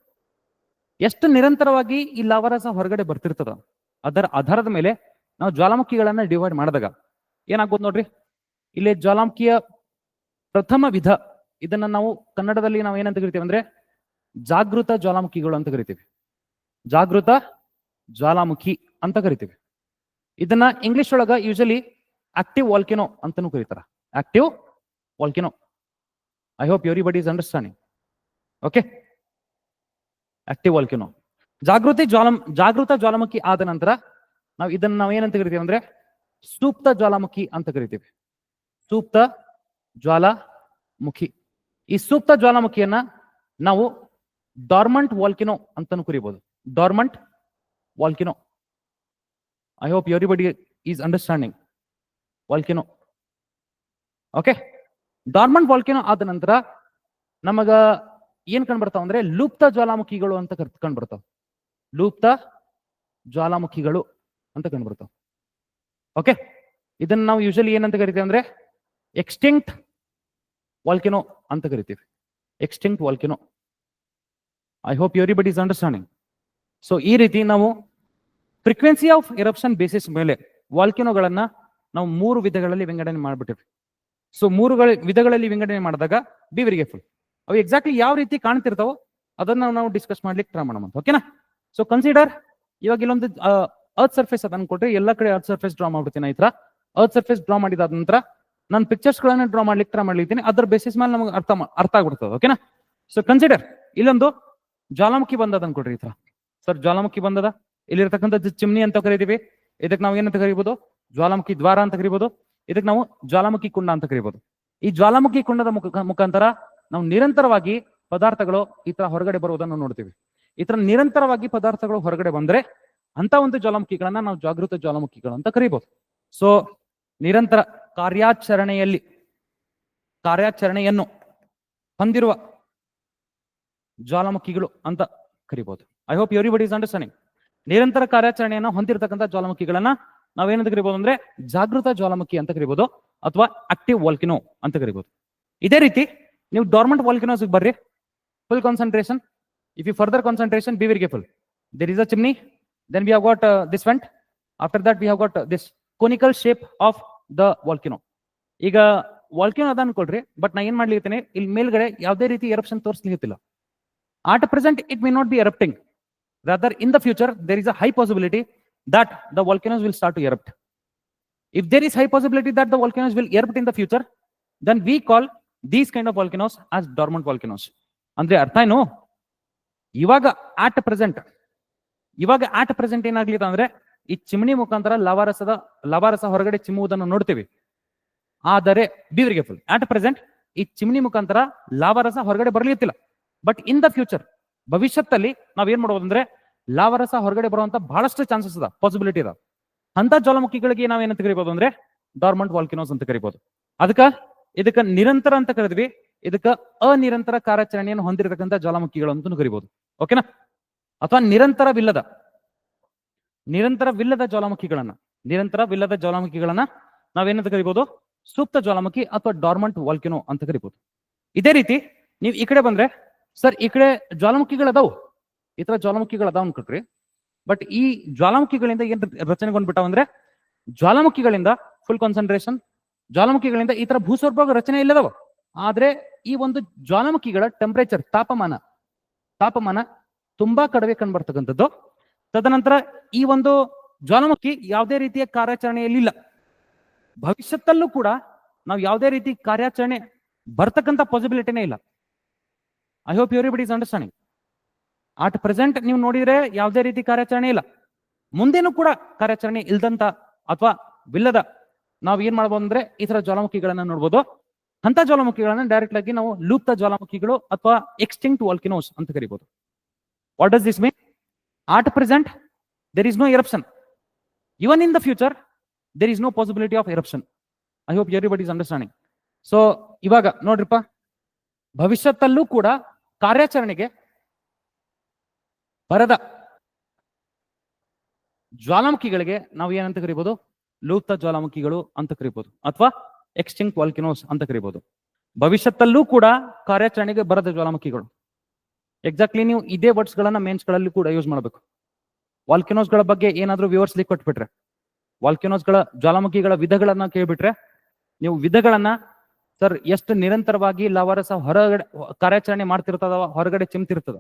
ಎಷ್ಟು ನಿರಂತರವಾಗಿ ಈ ಲವರಸ ಹೊರಗಡೆ ಬರ್ತಿರ್ತದ, ಅದರ ಆಧಾರದ ಮೇಲೆ ನಾವು ಜ್ವಾಲಾಮುಖಿಗಳನ್ನ ಡಿವೈಡ್ ಮಾಡಿದಾಗ ಏನಾಗ್ಬೋದು ನೋಡ್ರಿ? ಇಲ್ಲಿ ಜ್ವಾಲಾಮುಖಿಯ ಪ್ರಥಮ ವಿಧ, ಇದನ್ನ ನಾವು ಕನ್ನಡದಲ್ಲಿ ನಾವು ಏನಂತ ಕರಿತೀವಿ ಅಂದ್ರೆ ಜಾಗೃತ ಜ್ವಾಲಾಮುಖಿಗಳು ಅಂತ ಕರಿತೀವಿ. ಜಾಗೃತ, ಜ್ವಾಲಾಮುಖಿ ಅಂತ ಕರಿತೀವಿ. ಇದನ್ನ ಇಂಗ್ಲಿಷ್ ಒಳಗ ಯೂಶಲಿ ಆಕ್ಟಿವ್ ವಾಲ್ಕಿನೋ ಅಂತಾನೂ ಕರೀತಾರ. Active volcano I hope everybody is understanding okay active volcano ಜಾಗೃತಿ ಜ್ವಾಲಂ ಜಾಗೃತ ಜ್ವಾಲಾಮುಖಿ ಆದ ನಂತರ ನಾವು ಇದನ್ನ ನಾವು ಏನಂತ ಕರಿತೀವಿ ಅಂದ್ರೆ ಸೂಕ್ತ ಜ್ವಾಲಾಮುಖಿ ಅಂತ ಕರಿತೀವಿ. ಸೂಕ್ತ ಜ್ವಾಲಾಮುಖಿ. ಈ ಸೂಕ್ತ ಜ್ವಾಲಾಮುಖಿಯನ್ನ ನಾವು ಡಾರ್ಮಂಟ್ ವಾಲ್ಕಿನೋ ಅಂತಾನು ಕರಿಬಹುದು dormant volcano. I hope everybody is understanding Volcano. Okay dormant volcano ಆದ ನಂತರ ನಮಗ ಏನ್ ಕಂಡ್ಬರ್ತಾವ ಅಂದ್ರೆ ಲೂಪ್ತ ಜ್ವಾಲಾಮುಖಿಗಳು ಅಂತ ಕಂಡ್ಬರ್ತಾವ. ಲೂಪ್ತ ಜ್ವಾಲಾಮುಖಿಗಳು ಅಂತ ಕಂಡ್ಬರ್ತಾವ. ಓಕೆ ಇದನ್ನ ನಾವು ಯೂಶಲಿ ಏನಂತ ಕರಿತೀವಿ ಅಂದ್ರೆ ಎಕ್ಸ್ಟಿಂಕ್ಟ್ ವಾಲ್ಕಿನೋ ಅಂತ ಕರಿತೀವಿ. Extinct volcano I hope everybody is understanding so ಈ ರೀತಿ ನಾವು ಫ್ರೀಕ್ವೆನ್ಸಿ ಆಫ್ ಇರಪ್ಷನ್ ಬೇಸಿಸ್ ಮೇಲೆ ವಾಲ್ಕಿನೋಗಳನ್ನ ನಾವು ಮೂರು ವಿಧಗಳಲ್ಲಿ ವಿಂಗಡಣೆ ಮಾಡ್ಬಿಟ್ಟಿವಿ. ಸೊ ಮೂರು ವಿಧಗಳಲ್ಲಿ ವಿಂಗಡಣೆ ಮಾಡಿದಾಗ ಬಿವರಿಗೆ ವೆರಿ ಫುಲ್ ಅವು ಎಕ್ಸಾಕ್ಟ್ಲಿ ಯಾವ ರೀತಿ ಕಾಣ್ತಿರ್ತಾವೋ ಅದನ್ನ ನಾವು ಡಿಸ್ಕಸ್ ಮಾಡ್ಲಿಕ್ಕೆ ಟ್ರೈ ಮಾಡೋಣ ಓಕೆನಾ ಸೊ ಕನ್ಸಿಡರ್ ಇವಾಗ ಇಲ್ಲೊಂದು ಅರ್ತ್ ಸರ್ಫೇಸ್ ಅದ ಅನ್ಕೊಟ್ರೆ ಎಲ್ಲ ಕಡೆ ಅರ್ತ್ ಸರ್ಫೇಸ್ ಡ್ರಾ ಮಾಡ್ಬಿಡ್ತೀನಿ ಈ ತರ ಅರ್ತ್ ಸರ್ಫೇಸ್ ಡ್ರಾ ಮಾಡಿದಾದ ನಂತರ ನಾನು ಪಿಕ್ಚರ್ಸ್ ಗಳನ್ನ ಡ್ರಾ ಮಾಡ್ಲಿಕ್ಕೆ ಟ್ರೈ ಮಾಡ್ಲಿದ್ದೀನಿ ಅದ್ರ ಬೇಸಿಸ್ ಮೇಲೆ ನಮಗೆ ಅರ್ಥ ಅರ್ಥ ಆಗ್ಬಿಡ್ತದೆ. ಓಕೆನಾ ಸೊ ಕನ್ಸಿಡರ್ ಇಲ್ಲೊಂದು ಜ್ವಾಲಾಮುಖಿ ಬಂದದ್ ಅನ್ಕೊಡ್ರಿ ಈ ತರ ಸರ್ ಜ್ವಾಲಾಮುಖಿ ಬಂದದ? ಇಲ್ಲಿರ್ತಕ್ಕಂಥದ್ದು ಚಿಮ್ನಿ ಅಂತ ಕರಿತೀವಿ. ಇದಕ್ಕೆ ನಾವು ಏನಂತ ಕರಿಬಹುದು ಜ್ವಾಲಾಮುಖಿ ದ್ವಾರ ಅಂತ ಕರಿಬಹುದು ಇದಕ್ಕೆ ನಾವು ಜ್ವಾಲಾಮುಖಿ ಕುಂಡ ಅಂತ ಕರಿಬಹುದು ಈ ಜ್ವಾಲಾಮುಖಿ ಕುಂಡದ ಮುಖ ಮುಖಾಂತರ ನಾವು ನಿರಂತರವಾಗಿ ಪದಾರ್ಥಗಳು ಈ ತರ ಹೊರಗಡೆ ಬರುವುದನ್ನು ನೋಡ್ತೀವಿ. ಈ ತರ ನಿರಂತರವಾಗಿ ಪದಾರ್ಥಗಳು ಹೊರಗಡೆ ಬಂದ್ರೆ ಅಂತ ಒಂದು ಜ್ವಾಲಾಮುಖಿಗಳನ್ನ ನಾವು ಜಾಗೃತ ಜ್ವಾಲಾಮುಖಿಗಳು ಅಂತ ಕರಿಬಹುದು ಸೊ ನಿರಂತರ ಕಾರ್ಯಾಚರಣೆಯಲ್ಲಿ, ಕಾರ್ಯಾಚರಣೆಯನ್ನು ಹೊಂದಿರುವ ಜ್ವಾಲಾಮುಖಿಗಳು ಅಂತ ಕರಿಬಹುದು I hope everybody is understanding ನಿರಂತರ ಕಾರ್ಯಾಚರಣೆಯನ್ನು ಹೊಂದಿರತಕ್ಕಂಥ ಜ್ವಾಲಾಮುಖಿಗಳನ್ನ ನಾವೇನಂತ ಕರಿಬಹುದು ಅಂದ್ರೆ ಜಾಗೃತ ಜ್ವಾಲಾಮುಖಿ ಅಂತ ಕರಿಬಹುದು ಅಥವಾ ಆಕ್ಟಿವ್ ವಾಲ್ಕಿನೋ ಅಂತ ಕರಿಬಹುದು ಇದೇ ರೀತಿ ನೀವು ಡಾರ್ಮೆಂಟ್ ವಾಲ್ಕಿನೋಸ್ ಬರ್ರಿ. Full concentration if you further concentration be very careful there is a chimney then we have got this vent after that we have got this conical shape of the volcano ಈಗ volcano ಅದ ಅನ್ಕೊಳ್ರಿ but ನಾ ಏನ್ ಮಾಡ್ಲಿಕ್ಕೆ ಇಲ್ಲಿ ಮೇಲ್ಗಡೆ ಯಾವುದೇ ರೀತಿ eruption ತೋರಿಸ್ಲಿಕ್ಕಿಲ್ಲ at present it may not be erupting rather in the future there is a high possibility that the volcanoes will start to erupt if there is high possibility that the volcanoes will erupt in the future then we call these kind of volcanoes as dormant volcanoes ಅಂದ್ರೆ ಅರ್ಥ ಏನು ಇವಾಗ at present ಇವಾಗ at present ಏನಾಗ್ಲಿದೆ ಅಂದ್ರೆ ಈ ಚಿಮಣಿ ಮುಖಾಂತರ ಲವಾರಸದ ಲವಾರಸ ಹೊರಗಡೆ ಚಿಮ್ಮುವುದನ್ನು ನೋಡ್ತೀವಿ ಆದರೆ ಬೀವರಿಗೆ ಫುಲ್ ಆಟ್ ಪ್ರೆಸೆಂಟ್ ಈ ಚಿಮಣಿ ಮುಖಾಂತರ ಲಾವಾರಸ ಹೊರಗಡೆ ಬರ್ಲಿತ್ತಿಲ್ಲ ಬಟ್ ಇನ್ ದ ಫ್ಯೂಚರ್ ಭವಿಷ್ಯತ್ತಲ್ಲಿ ನಾವ್ ಏನ್ ಮಾಡ್ಬೋದು ಅಂದ್ರೆ ಲಾವರಸ ಹೊರಗಡೆ ಬರುವಂತ ಬಹಳಷ್ಟು ಚಾನ್ಸಸ್ ಅದ ಪಾಸಿಬಿಲಿಟಿ ಅದ ಅಂತ ಜ್ವಾಲಾಮುಖಿಗಳಿಗೆ ನಾವ್ ಏನಂತ ಕರಿಬಹುದು ಅಂದ್ರೆ ಡಾರ್ಮಂಟ್ ವಾಲ್ಕಿನೋಸ್ ಅಂತ ಕರಿಬಹುದು ಅದಕ್ಕ ಇದಕ್ಕ ನಿರಂತರ ಅಂತ ಕರೆದ್ವಿ, ಇದಕ್ಕ ಅನಿರಂತರ ಕಾರ್ಯಾಚರಣೆಯನ್ನು ಹೊಂದಿರತಕ್ಕಂತ ಜ್ವಾಲಾಮುಖಿಗಳು ಅಂತ ಕರಿಬಹುದು ಓಕೆನಾ ಅಥವಾ ನಿರಂತರವಿಲ್ಲದ ನಿರಂತರವಿಲ್ಲದ ಜ್ವಾಲಾಮುಖಿಗಳನ್ನ ನಿರಂತರವಿಲ್ಲದ ಜ್ವಾಲಾಮುಖಿಗಳನ್ನ ನಾವೇನಂತ ಕರಿಬಹುದು ಸೂಕ್ತ ಜ್ವಾಲಾಮುಖಿ ಅಥವಾ ಡಾರ್ಮಂಟ್ ವಾಲ್ಕಿನೋ ಅಂತ ಕರಿಬಹುದು ಇದೇ ರೀತಿ ನೀವು ಈ ಕಡೆ ಬಂದ್ರೆ ಸರ್ ಈ ಕಡೆ ಜ್ವಾಲಾಮುಖಿಗಳು ಅದಾವು. ಈ ತರ ಜ್ವಾಲಾಮುಖಿಗಳು ಅದಾವ ಅನ್ಕೊಟ್ರಿ ಬಟ್ ಈ ಜ್ವಾಲಾಮುಖಿಗಳಿಂದ ಏನ್ ಅಂದ್ರೆ ಜ್ವಾಲಾಮುಖಿಗಳಿಂದ ಫುಲ್ ಕಾನ್ಸಂಟ್ರೇಷನ್ ಜ್ವಾಲಾಮುಖಿಗಳಿಂದ ಈ ತರ ಭೂಸ್ವರ್ಭ ರಚನೆ ಇಲ್ಲದವ. ಆದ್ರೆ ಈ ಒಂದು ಜ್ವಾಲಾಮುಖಿಗಳ ಟೆಂಪರೇಚರ್ ತಾಪಮಾನ ತಾಪಮಾನ ತುಂಬಾ ಕಡಿಮೆ ಕಂಡುಬರ್ತಕ್ಕಂಥದ್ದು. ತದನಂತರ ಈ ಒಂದು ಜ್ವಾಲಾಮುಖಿ ಯಾವುದೇ ರೀತಿಯ ಕಾರ್ಯಾಚರಣೆಯಲ್ಲಿ ಇಲ್ಲ. ಭವಿಷ್ಯತ್ತಲ್ಲೂ ಕೂಡ ನಾವು ಯಾವುದೇ ರೀತಿ ಕಾರ್ಯಾಚರಣೆ ಬರ್ತಕ್ಕಂಥ ಪಾಸಿಬಿಲಿಟಿನೇ ಇಲ್ಲ. I hope everybody is understanding at present ನೀವು ನೋಡಿದ್ರೆ ಯಾವುದೇ ರೀತಿ ಕಾರ್ಯಾಚರಣೆ ಇಲ್ಲ. ಮುಂದೇನು ಕೂಡ ಕಾರ್ಯಾಚರಣೆ ಇಲ್ದಂತ ಅಥವಾ ವಿಲ್ಲದ ನಾವು ಏನ್ ಮಾಡ್ಬೋದು ಅಂದ್ರೆ ಈ ತರ ಜ್ವಾಲಾಮುಖಿಗಳನ್ನ ನೋಡ್ಬೋದು. ಅಂತ ಜ್ವಾಲಾಮುಖಿಗಳನ್ನ ಡೈರೆಕ್ಟ್ ಆಗಿ ನಾವು ಲೂಪ್ತ ಜ್ವಾಲಾಮುಖಿಗಳು ಅಥವಾ ಎಕ್ಸ್ಟಿಂಕ್ಟ್ ವಾಲ್ಕಿನೋಸ್ ಅಂತ ಕರಿಬಹುದು what does this mean at present there is no eruption even in the future there is no possibility of eruption I hope everybody is understanding so ಇವಾಗ ನೋಡ್ರಿಪ್ಪ, ಭವಿಷ್ಯತ್ತಲ್ಲೂ ಕೂಡ ಕಾರ್ಯಾಚರಣೆಗೆ ಬರದ ಜ್ವಾಲಾಮುಖಿಗಳಿಗೆ ನಾವು ಏನಂತ ಕರಿಬಹುದು ಲೂಪ್ತ ಜ್ವಾಲಾಮುಖಿಗಳು ಅಂತ ಕರಿಬಹುದು ಅಥವಾ ಎಕ್ಸ್ಟಿಂಕ್ ವಾಲ್ಕಿನೋಸ್ ಅಂತ ಕರಿಬಹುದು ಭವಿಷ್ಯತ್ತಲ್ಲೂ ಕೂಡ ಕಾರ್ಯಾಚರಣೆಗೆ ಬರದ ಜ್ವಾಲಾಮುಖಿಗಳು. ಎಕ್ಸಾಕ್ಟ್ಲಿ ನೀವು ಇದೇ ವರ್ಡ್ಸ್ ಗಳನ್ನ ಮೇನ್ಸ್ಗಳಲ್ಲಿ ಕೂಡ ಯೂಸ್ ಮಾಡಬೇಕು. ವಾಲ್ಕಿನೋಸ್ಗಳ ಬಗ್ಗೆ ಏನಾದ್ರೂ ವಿವರಿಸ್ಲಿಕ್ಕೆ ಕೊಟ್ಬಿಟ್ರೆ ವಾಲ್ಕಿನೋಸ್ಗಳ ಜ್ವಾಲಾಮುಖಿಗಳ ವಿಧಗಳನ್ನ ಕೇಳ್ಬಿಟ್ರೆ, ನೀವು ವಿಧಗಳನ್ನ ಸರ್, ಎಷ್ಟು ನಿರಂತರವಾಗಿ ಲವರಸ ಹೊರಗಡೆ, ಕಾರ್ಯಾಚರಣೆ ಮಾಡ್ತಿರ್ತದ, ಹೊರಗಡೆ ಚಿಮ್ತಿರ್ತದ.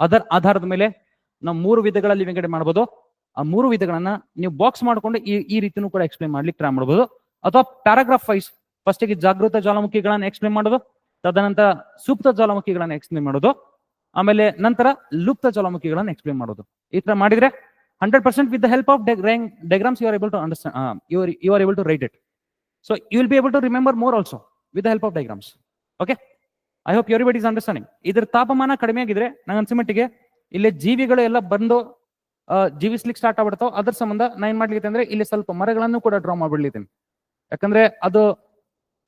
ಅದರ ಆಧಾರದ ಮೇಲೆ ನಾವು ಮೂರು ವಿಧಗಳಲ್ಲಿ ವಿಂಗಡಣೆ ಮಾಡ್ಬೋದು. ಆ ಮೂರು ವಿಧಗಳನ್ನ ನೀವು ಬಾಕ್ಸ್ ಮಾಡ್ಕೊಂಡು ಈ ಈ ರೀತಿನೂ ಕೂಡ ಎಕ್ಸ್ಪ್ಲೈನ್ ಮಾಡ್ಲಿಕ್ಕೆ ಟ್ರೈ ಮಾಡ್ಬೋದು. ಅಥವಾ ಪ್ಯಾರಾಗ್ರಾಫ್ ವೈಸ್ ಫಸ್ಟಿಗೆ ಜಾಗೃತ ಜ್ವಾಲಾಮುಖಿಗಳನ್ನ ಎಕ್ಸ್ಪ್ಲೈನ್ ಮಾಡೋದು, ತದನಂತರ ಸೂಕ್ತ ಜ್ವಾಲಾಮುಖಿಗಳನ್ನ ಎಕ್ಸ್ಪ್ಲೈನ್ ಮಾಡೋದು, ಆಮೇಲೆ ನಂತರ ಲುಪ್ತ ಜ್ವಾಲಾಮುಖಿಗಳನ್ನ ಎಕ್ಸ್ಪ್ಲೈನ್ ಮಾಡೋದು. ಈ ತರ ಮಾಡಿದ್ರೆ hundred percent with the help of diagrams you are able to understand you are you are able to write it so you will be able to remember more also with the help of diagrams okay I hope everybody is understanding ಇದ್ರ ತಾಪಮಾನ ಕಡಿಮೆ ಆಗಿದ್ರೆ ನಂಗೆ ಅನ್ಸಿಮಟ್ಟಿಗೆ ಇಲ್ಲಿ ಜೀವಿಗಳು ಎಲ್ಲ ಬಂದು ಜೀವಿಸ್ಲಿಕ್ಕೆ start ಆಗ್ಬಿಡ್ತಾವ ಅದ್ರ ಸಂಬಂಧ ನಾ ಏನ್ ಮಾಡ್ಲಿಕ್ಕೆ ಅಂದ್ರೆ ಇಲ್ಲಿ ಸ್ವಲ್ಪ ಮರಗಳನ್ನು ಕೂಡ ಡ್ರಾ ಮಾಡ್ಬಿಡ್ಲಿದ್ದೀನಿ ಯಾಕಂದ್ರೆ ಅದು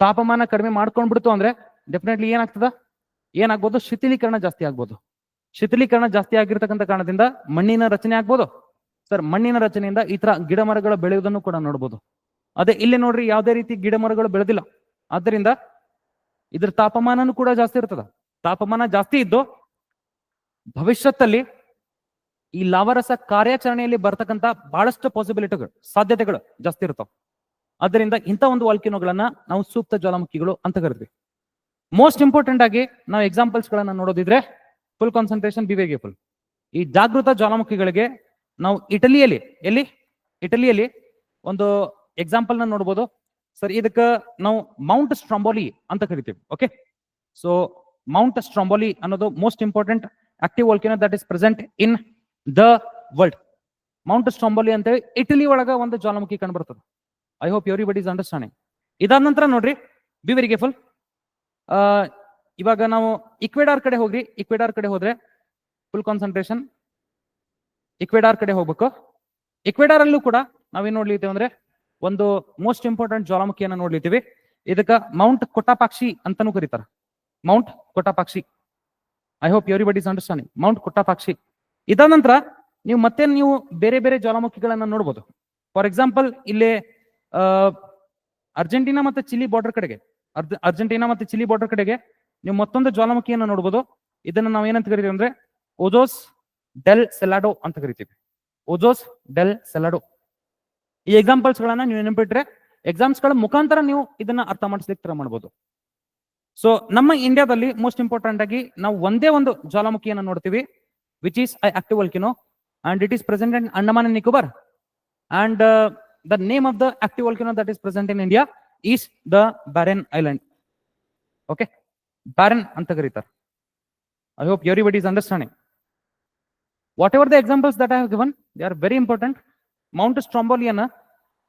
ತಾಪಮಾನ ಕಡಿಮೆ ಮಾಡ್ಕೊಂಡ್ಬಿಡ್ತು ಅಂದ್ರೆ ಡೆಫಿನೆಟ್ಲಿ ಏನಾಗ್ತದ? ಏನಾಗ್ಬೋದು? ಶಿಥಿಲೀಕರಣ ಜಾಸ್ತಿ ಆಗ್ಬೋದು. ಶಿಥಿಲೀಕರಣ ಜಾಸ್ತಿ ಆಗಿರ್ತಕ್ಕಂಥ ಕಾರಣದಿಂದ ಮಣ್ಣಿನ ರಚನೆ ಆಗ್ಬೋದು. ಸರ್, ಮಣ್ಣಿನ ರಚನೆಯಿಂದ ಈ ತರ ಗಿಡ ಮರಗಳು ಬೆಳೆಯುವುದನ್ನು ಕೂಡ ನೋಡ್ಬೋದು. ಅದೇ ಇಲ್ಲಿ ನೋಡ್ರಿ, ಯಾವುದೇ ರೀತಿ ಗಿಡ ಮರಗಳು ಬೆಳೆದಿಲ್ಲ. ಆದ್ದರಿಂದ ಇದ್ರ ತಾಪಮಾನನೂ ಕೂಡ ಜಾಸ್ತಿ ಇರ್ತದ. ತಾಪಮಾನ ಜಾಸ್ತಿ ಇದ್ದು ಭವಿಷ್ಯತ್ತಲ್ಲಿ ಈ ಲವರಸ ಕಾರ್ಯಾಚರಣೆಯಲ್ಲಿ ಬರ್ತಕ್ಕಂತ ಬಹಳಷ್ಟು ಪಾಸಿಬಿಲಿಟಿಗಳು ಸಾಧ್ಯತೆಗಳು ಜಾಸ್ತಿ ಇರ್ತಾವ. ಅದರಿಂದ ಇಂಥ ಒಂದು ವಾಲ್ಕಿನೋಗಳನ್ನ ನಾವು ಸೂಕ್ತ ಜ್ವಾಲಾಮುಖಿಗಳು ಅಂತ ಕರಿತೀವಿ ಮೋಸ್ಟ್ ಇಂಪಾರ್ಟೆಂಟ್ ಆಗಿ ನಾವು ಎಕ್ಸಾಂಪಲ್ಸ್ ಗಳನ್ನ ನೋಡೋದಿದ್ರೆ ಫುಲ್ ಕಾನ್ಸಂಟ್ರೇಷನ್ ಬಿ ಫುಲ್ ಈ ಜಾಗೃತ ಜ್ವಾಲಾಮುಖಿಗಳಿಗೆ ನಾವು ಇಟಲಿಯಲ್ಲಿ, ಎಲ್ಲಿ? ಇಟಲಿಯಲ್ಲಿ ಒಂದು ಎಕ್ಸಾಂಪಲ್ನ ನೋಡ್ಬೋದು. ಸರ್, ಇದಕ್ಕೆ ನಾವು ಮೌಂಟ್ ಸ್ಟ್ರಾಂಬೋಲಿ ಅಂತ ಕರಿತೀವಿ ಓಕೆ ಸೊ ಮೌಂಟ್ ಸ್ಟ್ರಾಂಬೋಲಿ ಅನ್ನೋದು most important active volcano that is present in the world Mount Stromboli ಅಂತೇಳಿ ಇಟಲಿ ಒಳಗ ಒಂದು ಜ್ವಾಲಾಮುಖಿ ಕಂಡು ಬರ್ತದೆ I hope everybody is understanding ಇದಾದ ನಂತರ ನೋಡ್ರಿ ಬಿ ವೆರಿ ಕೇರ್ಫುಲ್ ಇವಾಗ ನಾವು ಇಕ್ವೆಡಾರ್ ಕಡೆ ಹೋಗ್ರಿ. ಇಕ್ವೆಡಾರ್ ಕಡೆ ಹೋದ್ರೆ ಫುಲ್ ಕಾನ್ಸಂಟ್ರೇಷನ್ ಇಕ್ವೆಡಾರ್ ಕಡೆ ಹೋಗ್ಬೇಕು. ಇಕ್ವೆಡಾರ್ ಅಲ್ಲೂ ಕೂಡ ನಾವೇನ್ ನೋಡ್ಲಿದ್ದೇವೆ ಅಂದ್ರೆ ಒಂದು ಮೋಸ್ಟ್ ಇಂಪಾರ್ಟೆಂಟ್ ಜ್ವಾಲಾಮುಖಿಯನ್ನ ನೋಡ್ಲಿತ್ತೀವಿ. ಇದಕ್ಕ ಮೌಂಟ್ ಕೊಟ್ಟಾಪಾಕ್ಷಿ ಅಂತಾನೂ ಕರೀತಾರ. Mount Cotopaxi I hope everybody understanding Mount Cotopaxi ಇದಾದ ನಂತರ ನೀವು ಮತ್ತೆ ನೀವು ಬೇರೆ ಬೇರೆ ಜ್ವಾಲಾಮುಖಿಗಳನ್ನ ನೋಡ್ಬೋದು. ಫಾರ್ ಎಕ್ಸಾಂಪಲ್ ಇಲ್ಲಿ ಅರ್ಜೆಂಟೀನಾ ಮತ್ತೆ ಚಿಲಿ ಬಾರ್ಡರ್ ಕಡೆಗೆ. ಅರ್ಜ, ಅರ್ಜೆಂಟೀನಾ ಮತ್ತೆ ಚಿಲಿ ಬಾರ್ಡರ್ ಕಡೆಗೆ ನೀವು ಮತ್ತೊಂದು ಜ್ವಾಲಾಮುಖಿಯನ್ನು ನೋಡ್ಬೋದು. ಇದನ್ನ ನಾವು ಏನಂತ ಕರಿತೀವಿ ಅಂದ್ರೆ ಓಜೋಸ್ ಡೆಲ್ ಸೆಲಾಡೋ ಅಂತ ಕರಿತೀವಿ. ಓಜೋಸ್ ಡೆಲ್ ಸೆಲಾಡೋ ಈ ಎಕ್ಸಾಂಪಲ್ಸ್ ಗಳನ್ನ ನೀವು ನೆನಪಿಟ್ರೆ ಎಕ್ಸಾಮ್ಸ್ಗಳ ಮುಖಾಂತರ ನೀವು ಇದನ್ನ ಅರ್ಥ ಮಾಡಿಸ್ಲಿಕ್ಕೆ ತರ ಮಾಡ್ಬೋದು. ಸೊ ನಮ್ಮ ಇಂಡಿಯಾದಲ್ಲಿ ಮೋಸ್ಟ್ ಇಂಪಾರ್ಟೆಂಟ್ ಆಗಿ ನಾವು ಒಂದೇ ಒಂದು ಜ್ವಾಲಾಮುಖಿಯನ್ನು ನೋಡ್ತೀವಿ which is a active volcano and it is present in Andaman and Nicobar and the name of the active volcano that is present in India is the Barren Island okay Barren ಅಂತ ಕರೀತಾರೆ. I hope everybody is understanding whatever the examples that I have given they are very important Mount ಸ್ಟ್ರಾಂಬೋಲಿಯನ್ನ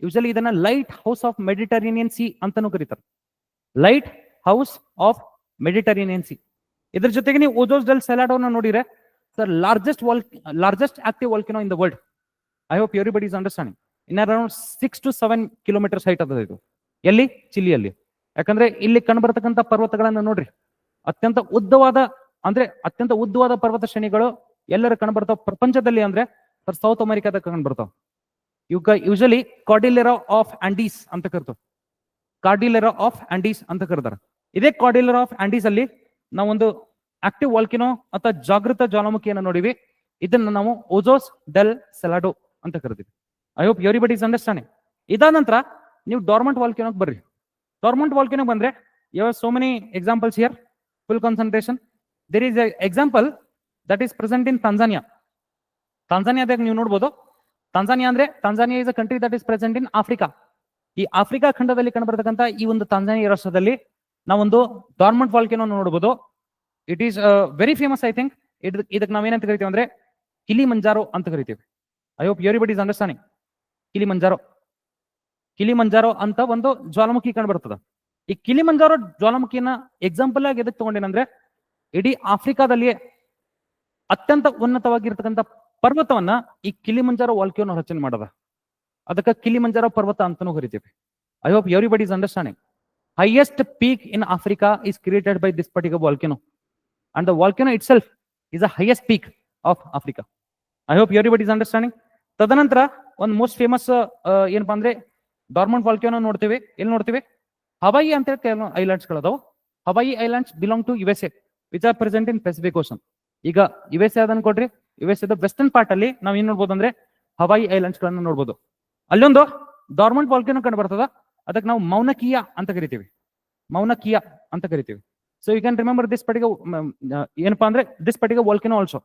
usually ಇದನ್ನ lighthouse of Mediterranean sea ಅಂತಾನೂ ಕರೀತಾರೆ. Lighthouse of Mediterranean C ಇದ್ರ ಜೊತೆಗೆ ನೀವು Ojos del ಸೆಲಾಡೋನ ನೋಡಿದ್ರೆ sir largest wall largest active volcano in the world I hope everybody is understanding in around six to seven kilometres height ಅದ ಇದು. ಎಲ್ಲಿ? ಚಿಲಿಯಲ್ಲಿ. ಯಾಕಂದ್ರೆ ಇಲ್ಲಿ ಕಂಡುಬರ್ತಕ್ಕಂಥ ಪರ್ವತಗಳನ್ನ ನೋಡ್ರಿ. ಅತ್ಯಂತ ಉದ್ದವಾದ, ಅಂದ್ರೆ ಅತ್ಯಂತ ಉದ್ದವಾದ ಪರ್ವತ ಶ್ರೇಣಿಗಳು ಎಲ್ಲರೂ ಕಂಡು ಬರ್ತಾವ ಪ್ರಪಂಚದಲ್ಲಿ ಅಂದ್ರೆ ಸೌತ್ ಅಮೆರಿಕಾದಾಗ ಕಂಡುಬರ್ತಾವ. ಇವ್ಕ ಯೂಶಲಿ ಕಾರ್ಡಿಲೆರಾ ಆಫ್ ಆಂಡೀಸ್ ಅಂತ ಕರಿತಾವ ಕಾರ್ಡಿಲೆರಾ ಆಫ್ ಆಂಡೀಸ್ ಅಂತ ಕರ್ತಾರೆ ಇದೇ ಕಾರ್ಡಿಲೆರಾ ಆಫ್ ಆಂಡೀಸ್ ಅಲ್ಲಿ ನಾವೊಂದು ಆಕ್ಟಿವ್ ವಾಲ್ಕಿನೋ ಅಥವಾ ಜಾಗೃತ ಜ್ವಾಲಾಮುಖಿಯನ್ನು ನೋಡಿವಿ ಇದನ್ನ ನಾವು ಓಜೋಸ್ ಡೆಲ್ ಸೆಲಾಡೋ ಅಂತ ಕರಿತೀವಿ I hope everybody is understanding ಇದಾದ ನಂತರ ನೀವು ಡಾರ್ಮೆಂಟ್ ವಾಲ್ಕಿನೋಗ್ ಬರ್ರಿ ಡಾರ್ಮೆಂಟ್ ವಾಲ್ಕಿನೋಗ್ ಬಂದ್ರೆ you so many examples here. Full concentration. There is a example that is present in Tanzania. ತಾಂಜಾನಿಯಾದಾಗ ನೀವು ನೋಡ್ಬೋದು ತಾಂಜಾನಿಯಾ ಅಂದ್ರೆ Tanzania is a country that is present in Africa ಈ ಆಫ್ರಿಕಾ ಖಂಡದಲ್ಲಿ ಕಂಡುಬರ್ತಕ್ಕಂಥ ಈ ಒಂದು ತಾಂಜಾನಿಯಾ ರಾಷ್ಟ್ರದಲ್ಲಿ ನಾವೊಂದು ಡಾರ್ಮಂಟ್ ವಾಲ್ಕೆನೋ ನೋಡಬಹುದು it is very famous I think ಇದಕ್ಕೆ ನಾವೇನಂತ ಕರಿತೀವಿ ಅಂದ್ರೆ ಕಿಲಿ ಮಂಜಾರೋ ಅಂತ ಕರಿತೀವಿ. I hope everybody is understanding Kilimanjaro Kilimanjaro ಅಂತ ಒಂದು ಜ್ವಾಲಾಮುಖಿ ಕಂಡು ಬರ್ತದ ಈ ಕಿಲಿ ಮಂಜಾರೋ ಜ್ವಾಲಾಮುಖಿಯನ್ನ ಎಕ್ಸಾಂಪಲ್ ಆಗಿ ಎದಕ್ಕೆ ತಗೊಂಡೇನಂದ್ರೆ ಇಡೀ ಆಫ್ರಿಕಾದಲ್ಲಿ ಅತ್ಯಂತ ಉನ್ನತವಾಗಿರ್ತಕ್ಕಂಥ ಪರ್ವತವನ್ನ ಈ ಕಿಲಿಮಂಜಾರ ವಾಲ್ಕಿಯೋನ ರಚನೆ ಮಾಡದ ಅದಕ್ಕೆ ಕಿಲಿಮಂಜಾರ ಪರ್ವತ ಅಂತಾನೂ ಕರಿತೀವಿ. I hope everybody is understanding highest peak in Africa is created by this particular volcano and the volcano itself is a highest peak of Africa I hope everybody is understanding ತದನಂತರ ಒಂದು ಮೋಸ್ಟ್ ಫೇಮಸ್ ಏನಪ್ಪಾ ಅಂದ್ರೆ ಡಾರ್ಮಂಡ್ ವಾಲ್ಕ್ಯಾನೋ ನೋಡ್ತೀವಿ. ಎಲ್ಲಿ ನೋಡ್ತೀವಿ? Hawaii ಅಂತ ಹೇಳಿ islands ಗಳದಾವು. Hawaii islands belong to U S A which are present in Pacific Ocean ಈಗ ಯು ಎಸ್ ಎ ಕೊಡ್ರಿ. ಯು ಎಸ್ ಎದ ವೆಸ್ಟರ್ನ್ ಪಾರ್ಟ್ ಅಲ್ಲಿ ನಾವ್ ಏನ್ ನೋಡ್ಬೋದು ಅಂದ್ರೆ ಹವಾಯಿ ಐಲ್ಯಾಂಡ್ಸ್ ಗಳನ್ನ ನೋಡ್ಬೋದು. ಅಲ್ಲೊಂದು ಡಾರ್ಮಂಟ್ ವಾಲ್ಕ್ಯಾನೋ ಕಂಡು ಬರ್ತದ. ಅದಕ್ಕೆ ನಾವು ಮೌನಕೀಯ ಅಂತ ಕರಿತೀವಿ. ಮೌನಕೀಯ ಅಂತ ಕರಿತೀವಿ. So you can remember this ಪಟಿಗ ಏನಪ್ಪಾ ಅಂದ್ರೆ this ಪಟಿಗ volcano also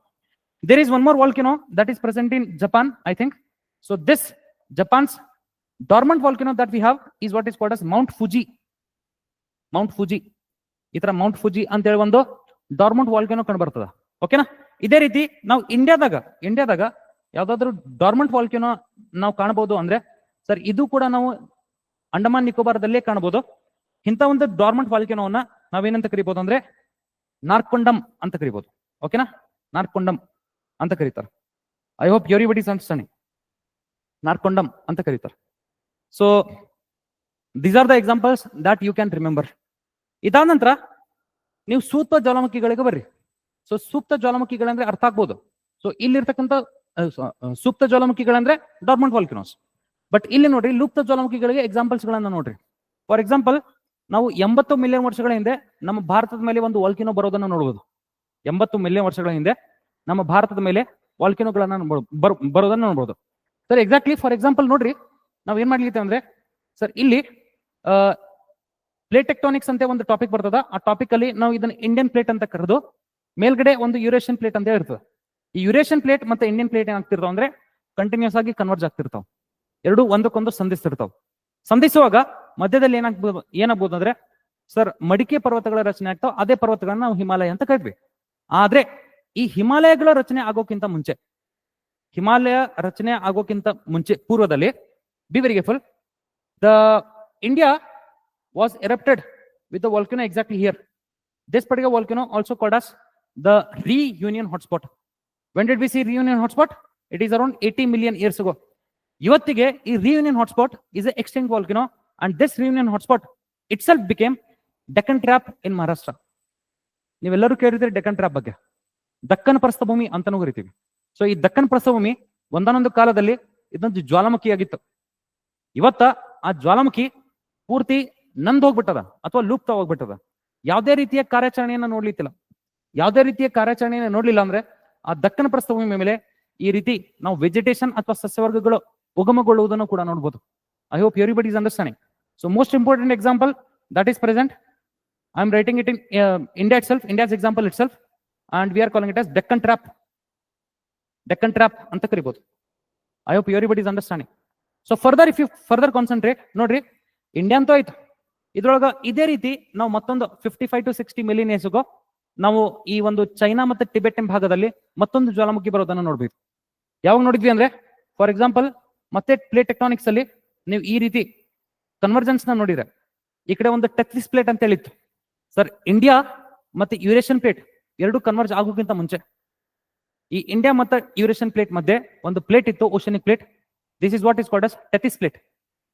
there is one more volcano that is present in Japan I think so this Japan's dormant volcano that we have is what is called as Mount Fuji Mount Fuji ಈ ತರ Mount Fuji ಅಂತ ಹೇಳಿ ಒಂದು dormant volcano ಕಂಡು ಬರ್ತದ. ಓಕೆನಾ ಇದೇ ರೀತಿ ನಾವು ಇಂಡಿಯಾದಾಗ ಇಂಡಿಯಾದಾಗ ಯಾವ್ದಾದ್ರು ಡಾರ್ಮೆಂಟ್ ವಾಲ್ಕಿನೋ ನಾವು ಕಾಣಬಹುದು ಅಂದ್ರೆ ಸರ್ ಇದು ಕೂಡ ನಾವು ಅಂಡಮಾನ್, ನಿಕೋಬಾರದಲ್ಲೇ ಕಾಣಬಹುದು. ಇಂಥ ಒಂದು ಡಾರ್ಮೆಂಟ್ ವಾಲ್ಕಿನೋವನ್ನ ನಾವೇನಂತ ಕರಿಬಹುದು ಅಂದ್ರೆ ನಾರ್ಕೊಂಡಂ ಅಂತ ಕರಿಬಹುದು. ಓಕೆನಾ ನಾರ್ಕೊಂಡಂ ಅಂತ ಕರೀತಾರೆ. ಐ ಹೋಪ್ ಯೋರಿ ಬಡಿ ಅಂಡರ್ಸ್ಟ್ಯಾಂಡಿಂಗ್ ನಾರ್ಕೊಂಡಂ ಅಂತ ಕರೀತಾರೆ. So these are the examples that you can remember ಇದಾದ ನಂತರ, ನೀವು ಸೂಕ್ತ ಜ್ವಾಲಾಮುಖಿಗಳಿಗೆ ಬರ್ರಿ. ಸೊ ಸೂಕ್ತ ಜ್ವಾಲಾಮುಖಿಗಳಂದ್ರೆ ಅರ್ಥ ಆಗ್ಬೋದು. ಸೊ ಇಲ್ಲಿರ್ತಕ್ಕಂಥ ಸೂಕ್ತ ಜ್ವಾಲಾಮುಖಿಗಳಂದ್ರೆ ಡಾರ್ಮಂಟ್ ವಾಲ್ಕಿನೋಸ್ ಬಟ್ ಇಲ್ಲಿ ನೋಡ್ರಿ, ಲುಪ್ತ ಜ್ವಾಲಾಮುಖಿಗಳಿಗೆ ಎಕ್ಸಾಂಪಲ್ಸ್ ಗಳನ್ನ ನೋಡ್ರಿ. ಫಾರ್ ಎಕ್ಸಾಂಪಲ್ ನಾವು ಎಂಬತ್ತು ಮಿಲಿಯನ್ ವರ್ಷಗಳ ಹಿಂದೆ ನಮ್ಮ ಭಾರತದ ಮೇಲೆ ಒಂದು ವಾಲ್ಕಿನೋ ಬರೋದನ್ನ ನೋಡಬಹುದು ಎಂಬತ್ತು ಮಿಲಿಯನ್ ವರ್ಷಗಳ ಹಿಂದೆ ನಮ್ಮ ಭಾರತದ ಮೇಲೆ ವಾಲ್ಕಿನೋಗಳನ್ನ ಬರೋದನ್ನ ನೋಡಬಹುದು ಸರ್ ಎಕ್ಸಾಕ್ಟ್ಲಿ ಫಾರ್ ಎಕ್ಸಾಂಪಲ್ ನೋಡ್ರಿ, ನಾವ್ ಏನ್ ಮಾಡ್ಲಿಕ್ಕೆ ಅಂದ್ರೆ ಸರ್ ಇಲ್ಲಿ ಪ್ಲೇಟ್ ಟೆಕ್ಟಾನಿಕ್ಸ್ ಅಂತ ಒಂದು ಟಾಪಿಕ್ ಬರ್ತದ. ಆ ಟಾಪಿಕ್ ಅಲ್ಲಿ ನಾವು ಇದನ್ನ ಇಂಡಿಯನ್ ಪ್ಲೇಟ್ ಅಂತ ಕರೆದು ಮೇಲ್ಗಡೆ ಒಂದು ಯುರೇಷಿಯನ್ ಪ್ಲೇಟ್ ಅಂತ ಇರ್ತದೆ ಈ ಯುರೇಷಿಯನ್ ಪ್ಲೇಟ್ ಮತ್ತೆ ಇಂಡಿಯನ್ ಪ್ಲೇಟ್ ಏನಾಗ್ತಿರ್ತಾವ ಅಂದ್ರೆ ಕಂಟಿನ್ಯೂಸ್ ಆಗಿ ಕನ್ವರ್ಜ್ ಆಗ್ತಿರ್ತಾವ. ಎರಡು ಒಂದಕ್ಕೊಂದು ಸಂಧಿಸ್ತಿರ್ತಾವ. ಸಂಧಿಸುವಾಗ ಮಧ್ಯದಲ್ಲಿ ಏನಾಗ್ಬೋದು ಏನಾಗ್ಬೋದು ಅಂದ್ರೆ ಸರ್ ಮಡಿಕೆ ಪರ್ವತಗಳ ರಚನೆ ಆಗ್ತಾವ, ಅದೇ ಪರ್ವತಗಳನ್ನ ನಾವು ಹಿಮಾಲಯ ಅಂತ ಕರಿದ್ವಿ. ಆದ್ರೆ ಈ ಹಿಮಾಲಯಗಳ ರಚನೆ ಆಗೋಕ್ಕಿಂತ ಮುಂಚೆ, ಹಿಮಾಲಯ ರಚನೆ ಆಗೋಕ್ಕಿಂತ ಮುಂಚೆ ಪೂರ್ವದಲ್ಲಿ be very careful the India was erupted with the volcano exactly here this particular volcano also called as the Reunion hotspot. When did we see Reunion hotspot? It is around eighty million years ago. ಇವತ್ತಿಗೆ ಈ Reunion hotspot is a extinct volcano and this Reunion hotspot itself became Deccan trap in Maharashtra ನೀವೆಲ್ಲರೂ ಕೇಳಿದ್ರೆ Deccan trap ಬಗ್ಗೆ ದಕ್ಕನ್ ಪ್ರಸ್ಥಭೂಮಿ ಅಂತಾನೂ ಕರಿತೀವಿ so ಈ ದಕ್ಕನ್ ಪ್ರಸ್ಥಭೂಮಿ ಒಂದಾನೊಂದು ಕಾಲದಲ್ಲಿ ಇದೊಂದು ಜ್ವಾಲಾಮುಖಿಯಾಗಿತ್ತು ಇವತ್ತ ಆ ಜ್ವಾಲಾಮುಖಿ ಪೂರ್ತಿ ನಂದ್ ಹೋಗ್ಬಿಟ್ಟದ ಅಥವಾ ಲೂಪ್ತ ಹೋಗ್ಬಿಟ್ಟದ ಯಾವುದೇ ರೀತಿಯ ಕಾರ್ಯಾಚರಣೆಯನ್ನ ನೋಡ್ಲಿತ್ತಿಲ್ಲ ಯಾವುದೇ ರೀತಿಯ ಕಾರ್ಯಾಚರಣೆಯನ್ನು ನೋಡ್ಲಿಲ್ಲ ಅಂದ್ರೆ ಆ ದಕ್ಕನ ಪ್ರಸ್ಥಭೂಮಿ ಮೇಲೆ ಈ ರೀತಿ ನಾವು ವೆಜಿಟೇಷನ್ ಅಥವಾ ಸಸ್ಯವರ್ಗಗಳು ಉಗಮಗೊಳ್ಳುವುದನ್ನು ಕೂಡ ನೋಡಬಹುದು I hope everybody is understanding so most important example that is present I am writing it in India itself India's example itself and we are calling it as Deccan trap Deccan trap ಅಂತ ಕರಿಬಹುದು I hope everybody is understanding so further if you further concentrate ನೋಡ್ರಿ India ಅಂತೂ ಆಯ್ತು. ಇದ್ರೊಳಗ ಇದೇ ರೀತಿ ನಾವು ಮತ್ತೊಂದು fifty five to sixty million years ago ನಾವು ಈ ಒಂದು ಚೈನಾ ಮತ್ತೆ ಎಂಬ ಭಾಗದಲ್ಲಿ ಮತ್ತೊಂದು ಜ್ವಾಲಾಮುಖಿ ಬರೋದನ್ನ ನೋಡ್ಬೇಕು. ಯಾವಾಗ ನೋಡಿದ್ವಿ ಅಂದ್ರೆ ಫಾರ್ ಎಕ್ಸಾಂಪಲ್ ಮತ್ತೆ ಪ್ಲೇಟ್ ಟೆಕ್ಟಾನಿಕ್ಸ್ ಅಲ್ಲಿ ನೀವು ಈ ರೀತಿ ಕನ್ವರ್ಜೆನ್ಸ್ನ ನೋಡಿದ್ರೆ, ಈ ಕಡೆ ಒಂದು ಟೆಕ್ಲಿಸ್ ಪ್ಲೇಟ್ ಅಂತ ಹೇಳಿತ್ತು. ಸರ್ ಇಂಡಿಯಾ ಮತ್ತೆ ಯುರೇಷಿಯನ್ ಪ್ಲೇಟ್ ಎರಡು ಕನ್ವರ್ಜ್ ಆಗೋಕ್ಕಿಂತ ಮುಂಚೆ, ಈ ಇಂಡಿಯಾ ಮತ್ತೆ ಯುರೇಷಿಯನ್ ಪ್ಲೇಟ್ ಮಧ್ಯೆ ಒಂದು ಪ್ಲೇಟ್ ಇತ್ತು oceanic plate this is what is called as Tethys plate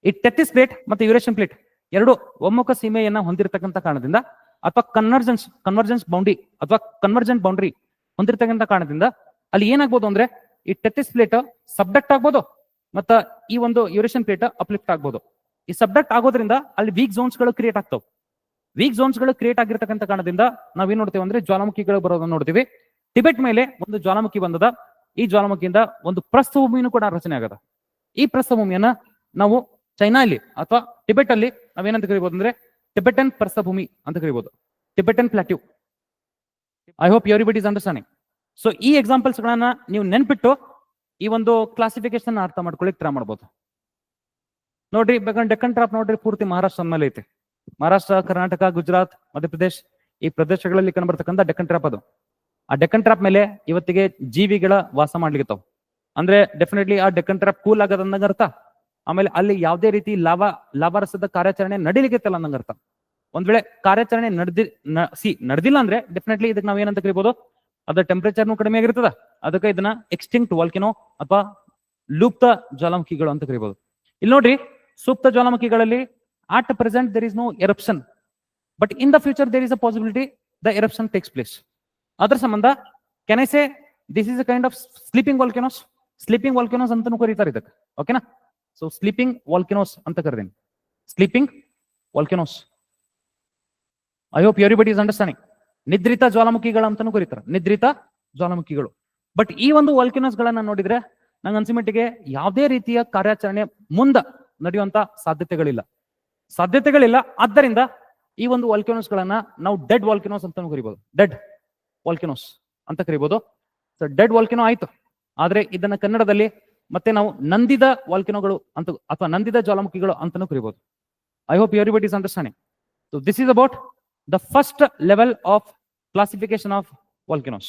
ಈ ಟೆತಿಸ್ ಪ್ಲೇಟ್ ಮತ್ತೆ ಯುರೇಷಿಯನ್ ಪ್ಲೇಟ್ ಎರಡು ಒಮ್ಮುಖ ಸೀಮೆಯನ್ನ ಹೊಂದಿರತಕ್ಕಂಥ ಕಾರಣದಿಂದ ಅಥವಾ ಕನ್ವರ್ಜೆನ್ಸ್ ಕನ್ವರ್ಜೆನ್ಸ್ ಬೌಂಡ್ರಿ ಅಥವಾ ಕನ್ವರ್ಜೆಂಟ್ ಬೌಂಡ್ರಿ ಹೊಂದಿರ್ತಕ್ಕಂಥ ಕಾರಣದಿಂದ ಅಲ್ಲಿ ಏನಾಗ್ಬೋದು ಅಂದ್ರೆ ಈ ಟೆಟಿಸ್ ಪ್ಲೇಟ್ ಸಬ್ಡಕ್ಟ್ ಆಗ್ಬೋದು ಮತ್ತ ಈ ಒಂದು ಯುರೇಷನ್ ಪ್ಲೇಟ್ ಅಪ್ಲಿಫ್ಟ್ ಆಗ್ಬೋದು. ಈ ಸಬ್ಡಕ್ಟ್ ಆಗೋದ್ರಿಂದ ಅಲ್ಲಿ ವೀಕ್ ಝೋನ್ಸ್ಗಳು ಕ್ರಿಯೇಟ್ ಆಗ್ತಾವೆ. ವೀಕ್ ಝೋನ್ಸ್ಗಳು ಕ್ರಿಯೇಟ್ ಆಗಿರ್ತಕ್ಕಂಥ ಕಾರಣದಿಂದ ನಾವೇನ್ ನೋಡ್ತೇವೆ ಅಂದ್ರೆ ಜ್ವಾಲಾಮುಖಿಗಳು ಬರೋದನ್ನ ನೋಡ್ತೀವಿ. ಟಿಬೆಟ್ ಮೇಲೆ ಒಂದು ಜ್ವಾಲಾಮುಖಿ ಬಂದದ. ಈ ಜ್ವಾಲಾಮುಖಿಯಿಂದ ಒಂದು ಪ್ರಸ್ಥಭೂಮಿನೂ ಕೂಡ ರಚನೆ ಆಗದ. ಈ ಪ್ರಸ್ಥಭೂಮಿಯನ್ನ ನಾವು ಚೈನಾ ಅಲ್ಲಿ ಅಥವಾ ಟಿಬೆಟ್ ಅಲ್ಲಿ ನಾವೇನಂತ ಕರಿಬಹುದು ಅಂದ್ರೆ ಟಿಬೆಟನ್ ಪ್ರಸ್ಥಭೂಮಿ ಅಂತ ಕರಿಬಹುದು Tibetan plateau I hope everybody is understanding so ಈ ಎಕ್ಸಾಂಪಲ್ಸ್ ಗಳನ್ನ ನೀವು ನೆನ್ಪಿಟ್ಟು ಈ ಒಂದು ಕ್ಲಾಸಿಫಿಕೇಶನ್ ಅರ್ಥ ಮಾಡ್ಕೊಳ್ಳಿಕ್ ಟ್ರೈ ಮಾಡ್ಬೋದು. ನೋಡ್ರಿ, ಬೇಕಂದ್ರೆ ಡೆಕ್ಕನ್ ಟ್ರಾಪ್ ನೋಡ್ರಿ, ಪೂರ್ತಿ ಮಹಾರಾಷ್ಟ್ರ ಮೇಲೆ ಐತೆ. ಮಹಾರಾಷ್ಟ್ರ ಕರ್ನಾಟಕ ಗುಜರಾತ್ ಮಧ್ಯಪ್ರದೇಶ್ ಈ ಪ್ರದೇಶಗಳಲ್ಲಿ ಕಂಡುಬರ್ತಕ್ಕಂಥ ಡೆಕ್ಕನ್ ಟ್ರಾಪ್ ಅದು. ಆ ಡೆಕ್ಕನ್ ಟ್ರಾಪ್ ಮೇಲೆ ಇವತ್ತಿಗೆ ಜೀವಿಗಳ ವಾಸ ಮಾಡ್ಲಿಕ್ಕೆ ಅಂದ್ರೆ ಡೆಫಿನೆಟ್ಲಿ ಆ ಡೆಕ್ಕನ್ ಟ್ರಾಪ್ ಕೂಲ್ ಆಗದ ಅಂದಂಗ ಅರ್ಥ? ಆಮೇಲೆ ಅಲ್ಲಿ ಯಾವುದೇ ರೀತಿ ಲಾಭ ಲವರಸದ ಕಾರ್ಯಾಚರಣೆ ನಡಿಲಿಕ್ಕಿತ್ತಲ್ಲ ನಂಗೆ ಅರ್ಥ ಒಂದ್ ವೇಳೆ ಕಾರ್ಯಾಚರಣೆ ನಡೆದಿ ಸಿ, ನಡೆದಿಲ್ಲ ಅಂದ್ರೆ ಡೆಫಿನೆಟ್ಲಿ ಇದಕ್ಕೆ ನಾವು ಏನಂತ ಕರಿಬಹುದು ಅದ್ರ ಟೆಂಪರೇಚರ್ನು ಕಡಿಮೆ ಆಗಿರ್ತದ. ಅದಕ್ಕೆ ಇದನ್ನ ಎಕ್ಸ್ಟಿಂಕ್ಟ್ ವಾಲ್ಕಿನೋ ಅಥವಾ ಲುಪ್ತ ಜ್ವಾಲಾಮುಖಿಗಳು ಅಂತ ಕರಿಬಹುದು ಇಲ್ಲಿ ನೋಡ್ರಿ ಸೂಕ್ತ ಜ್ವಾಲಾಮುಖಿಗಳಲ್ಲಿ at present there is no eruption but in the future there is a possibility the eruption takes place ಅದ್ರ ಸಂಬಂಧ can I say this is a kind of sleeping volcanoes sleeping volcanoes ಅಂತಾನು ಕರೀತಾರೆ ಇದಕ್ಕೆ. ಓಕೆನಾ ಸೊ ಸ್ಲೀಪಿಂಗ್ ವಾಲ್ಕಿನೋಸ್ ಅಂತ ಕರೆದೇನೆ. Sleeping volcanoes I hope everybody is understanding ನಿದ್ರಿತ ಜ್ವಾಲಾಮುಖಿಗಳ ಅಂತಾನು ಕರೀತಾರೆ. ನಿದ್ರಿತ ಜ್ವಾಲಾಮುಖಿಗಳು. ಬಟ್ ಈ ಒಂದು ವಾಲ್ಕಿನೋಸ್ ಗಳನ್ನ ನೋಡಿದ್ರೆ ನಂಗೆ ಅನ್ಸಿಮಟ್ಟಿಗೆ ಯಾವುದೇ ರೀತಿಯ ಕಾರ್ಯಾಚರಣೆ ಮುಂದ ನಡೆಯುವಂತ ಸಾಧ್ಯತೆಗಳಿಲ್ಲ. ಸಾಧ್ಯತೆಗಳಿಲ್ಲ. ಆದ್ದರಿಂದ ಈ ಒಂದು ವಾಲ್ಕಿನೋಸ್ ಗಳನ್ನ ನಾವು ಡೆಡ್ ವಾಲ್ಕಿನೋಸ್ ಅಂತಾನು ಕರಿಬಹುದು ಡೆಡ್ ವಾಲ್ಕಿನೋಸ್ ಅಂತ ಕರಿಬಹುದು ಸೊ ಡೆಡ್ ವಾಲ್ಕಿನೋ ಆಯ್ತು. ಆದ್ರೆ ಇದನ್ನ ಕನ್ನಡದಲ್ಲಿ ಮತ್ತೆ ನಾವು ನಂದಿದ ವಾಲ್ಕಿನೋಗಳು ಅಂತ, ಅಥವಾ ನಂದಿದ ಜ್ವಾಲಾಮುಖಿಗಳು ಅಂತಾನು ಕರಿಬಹುದು I hope everybody is understanding so this is about the first level of classification of volcanoes.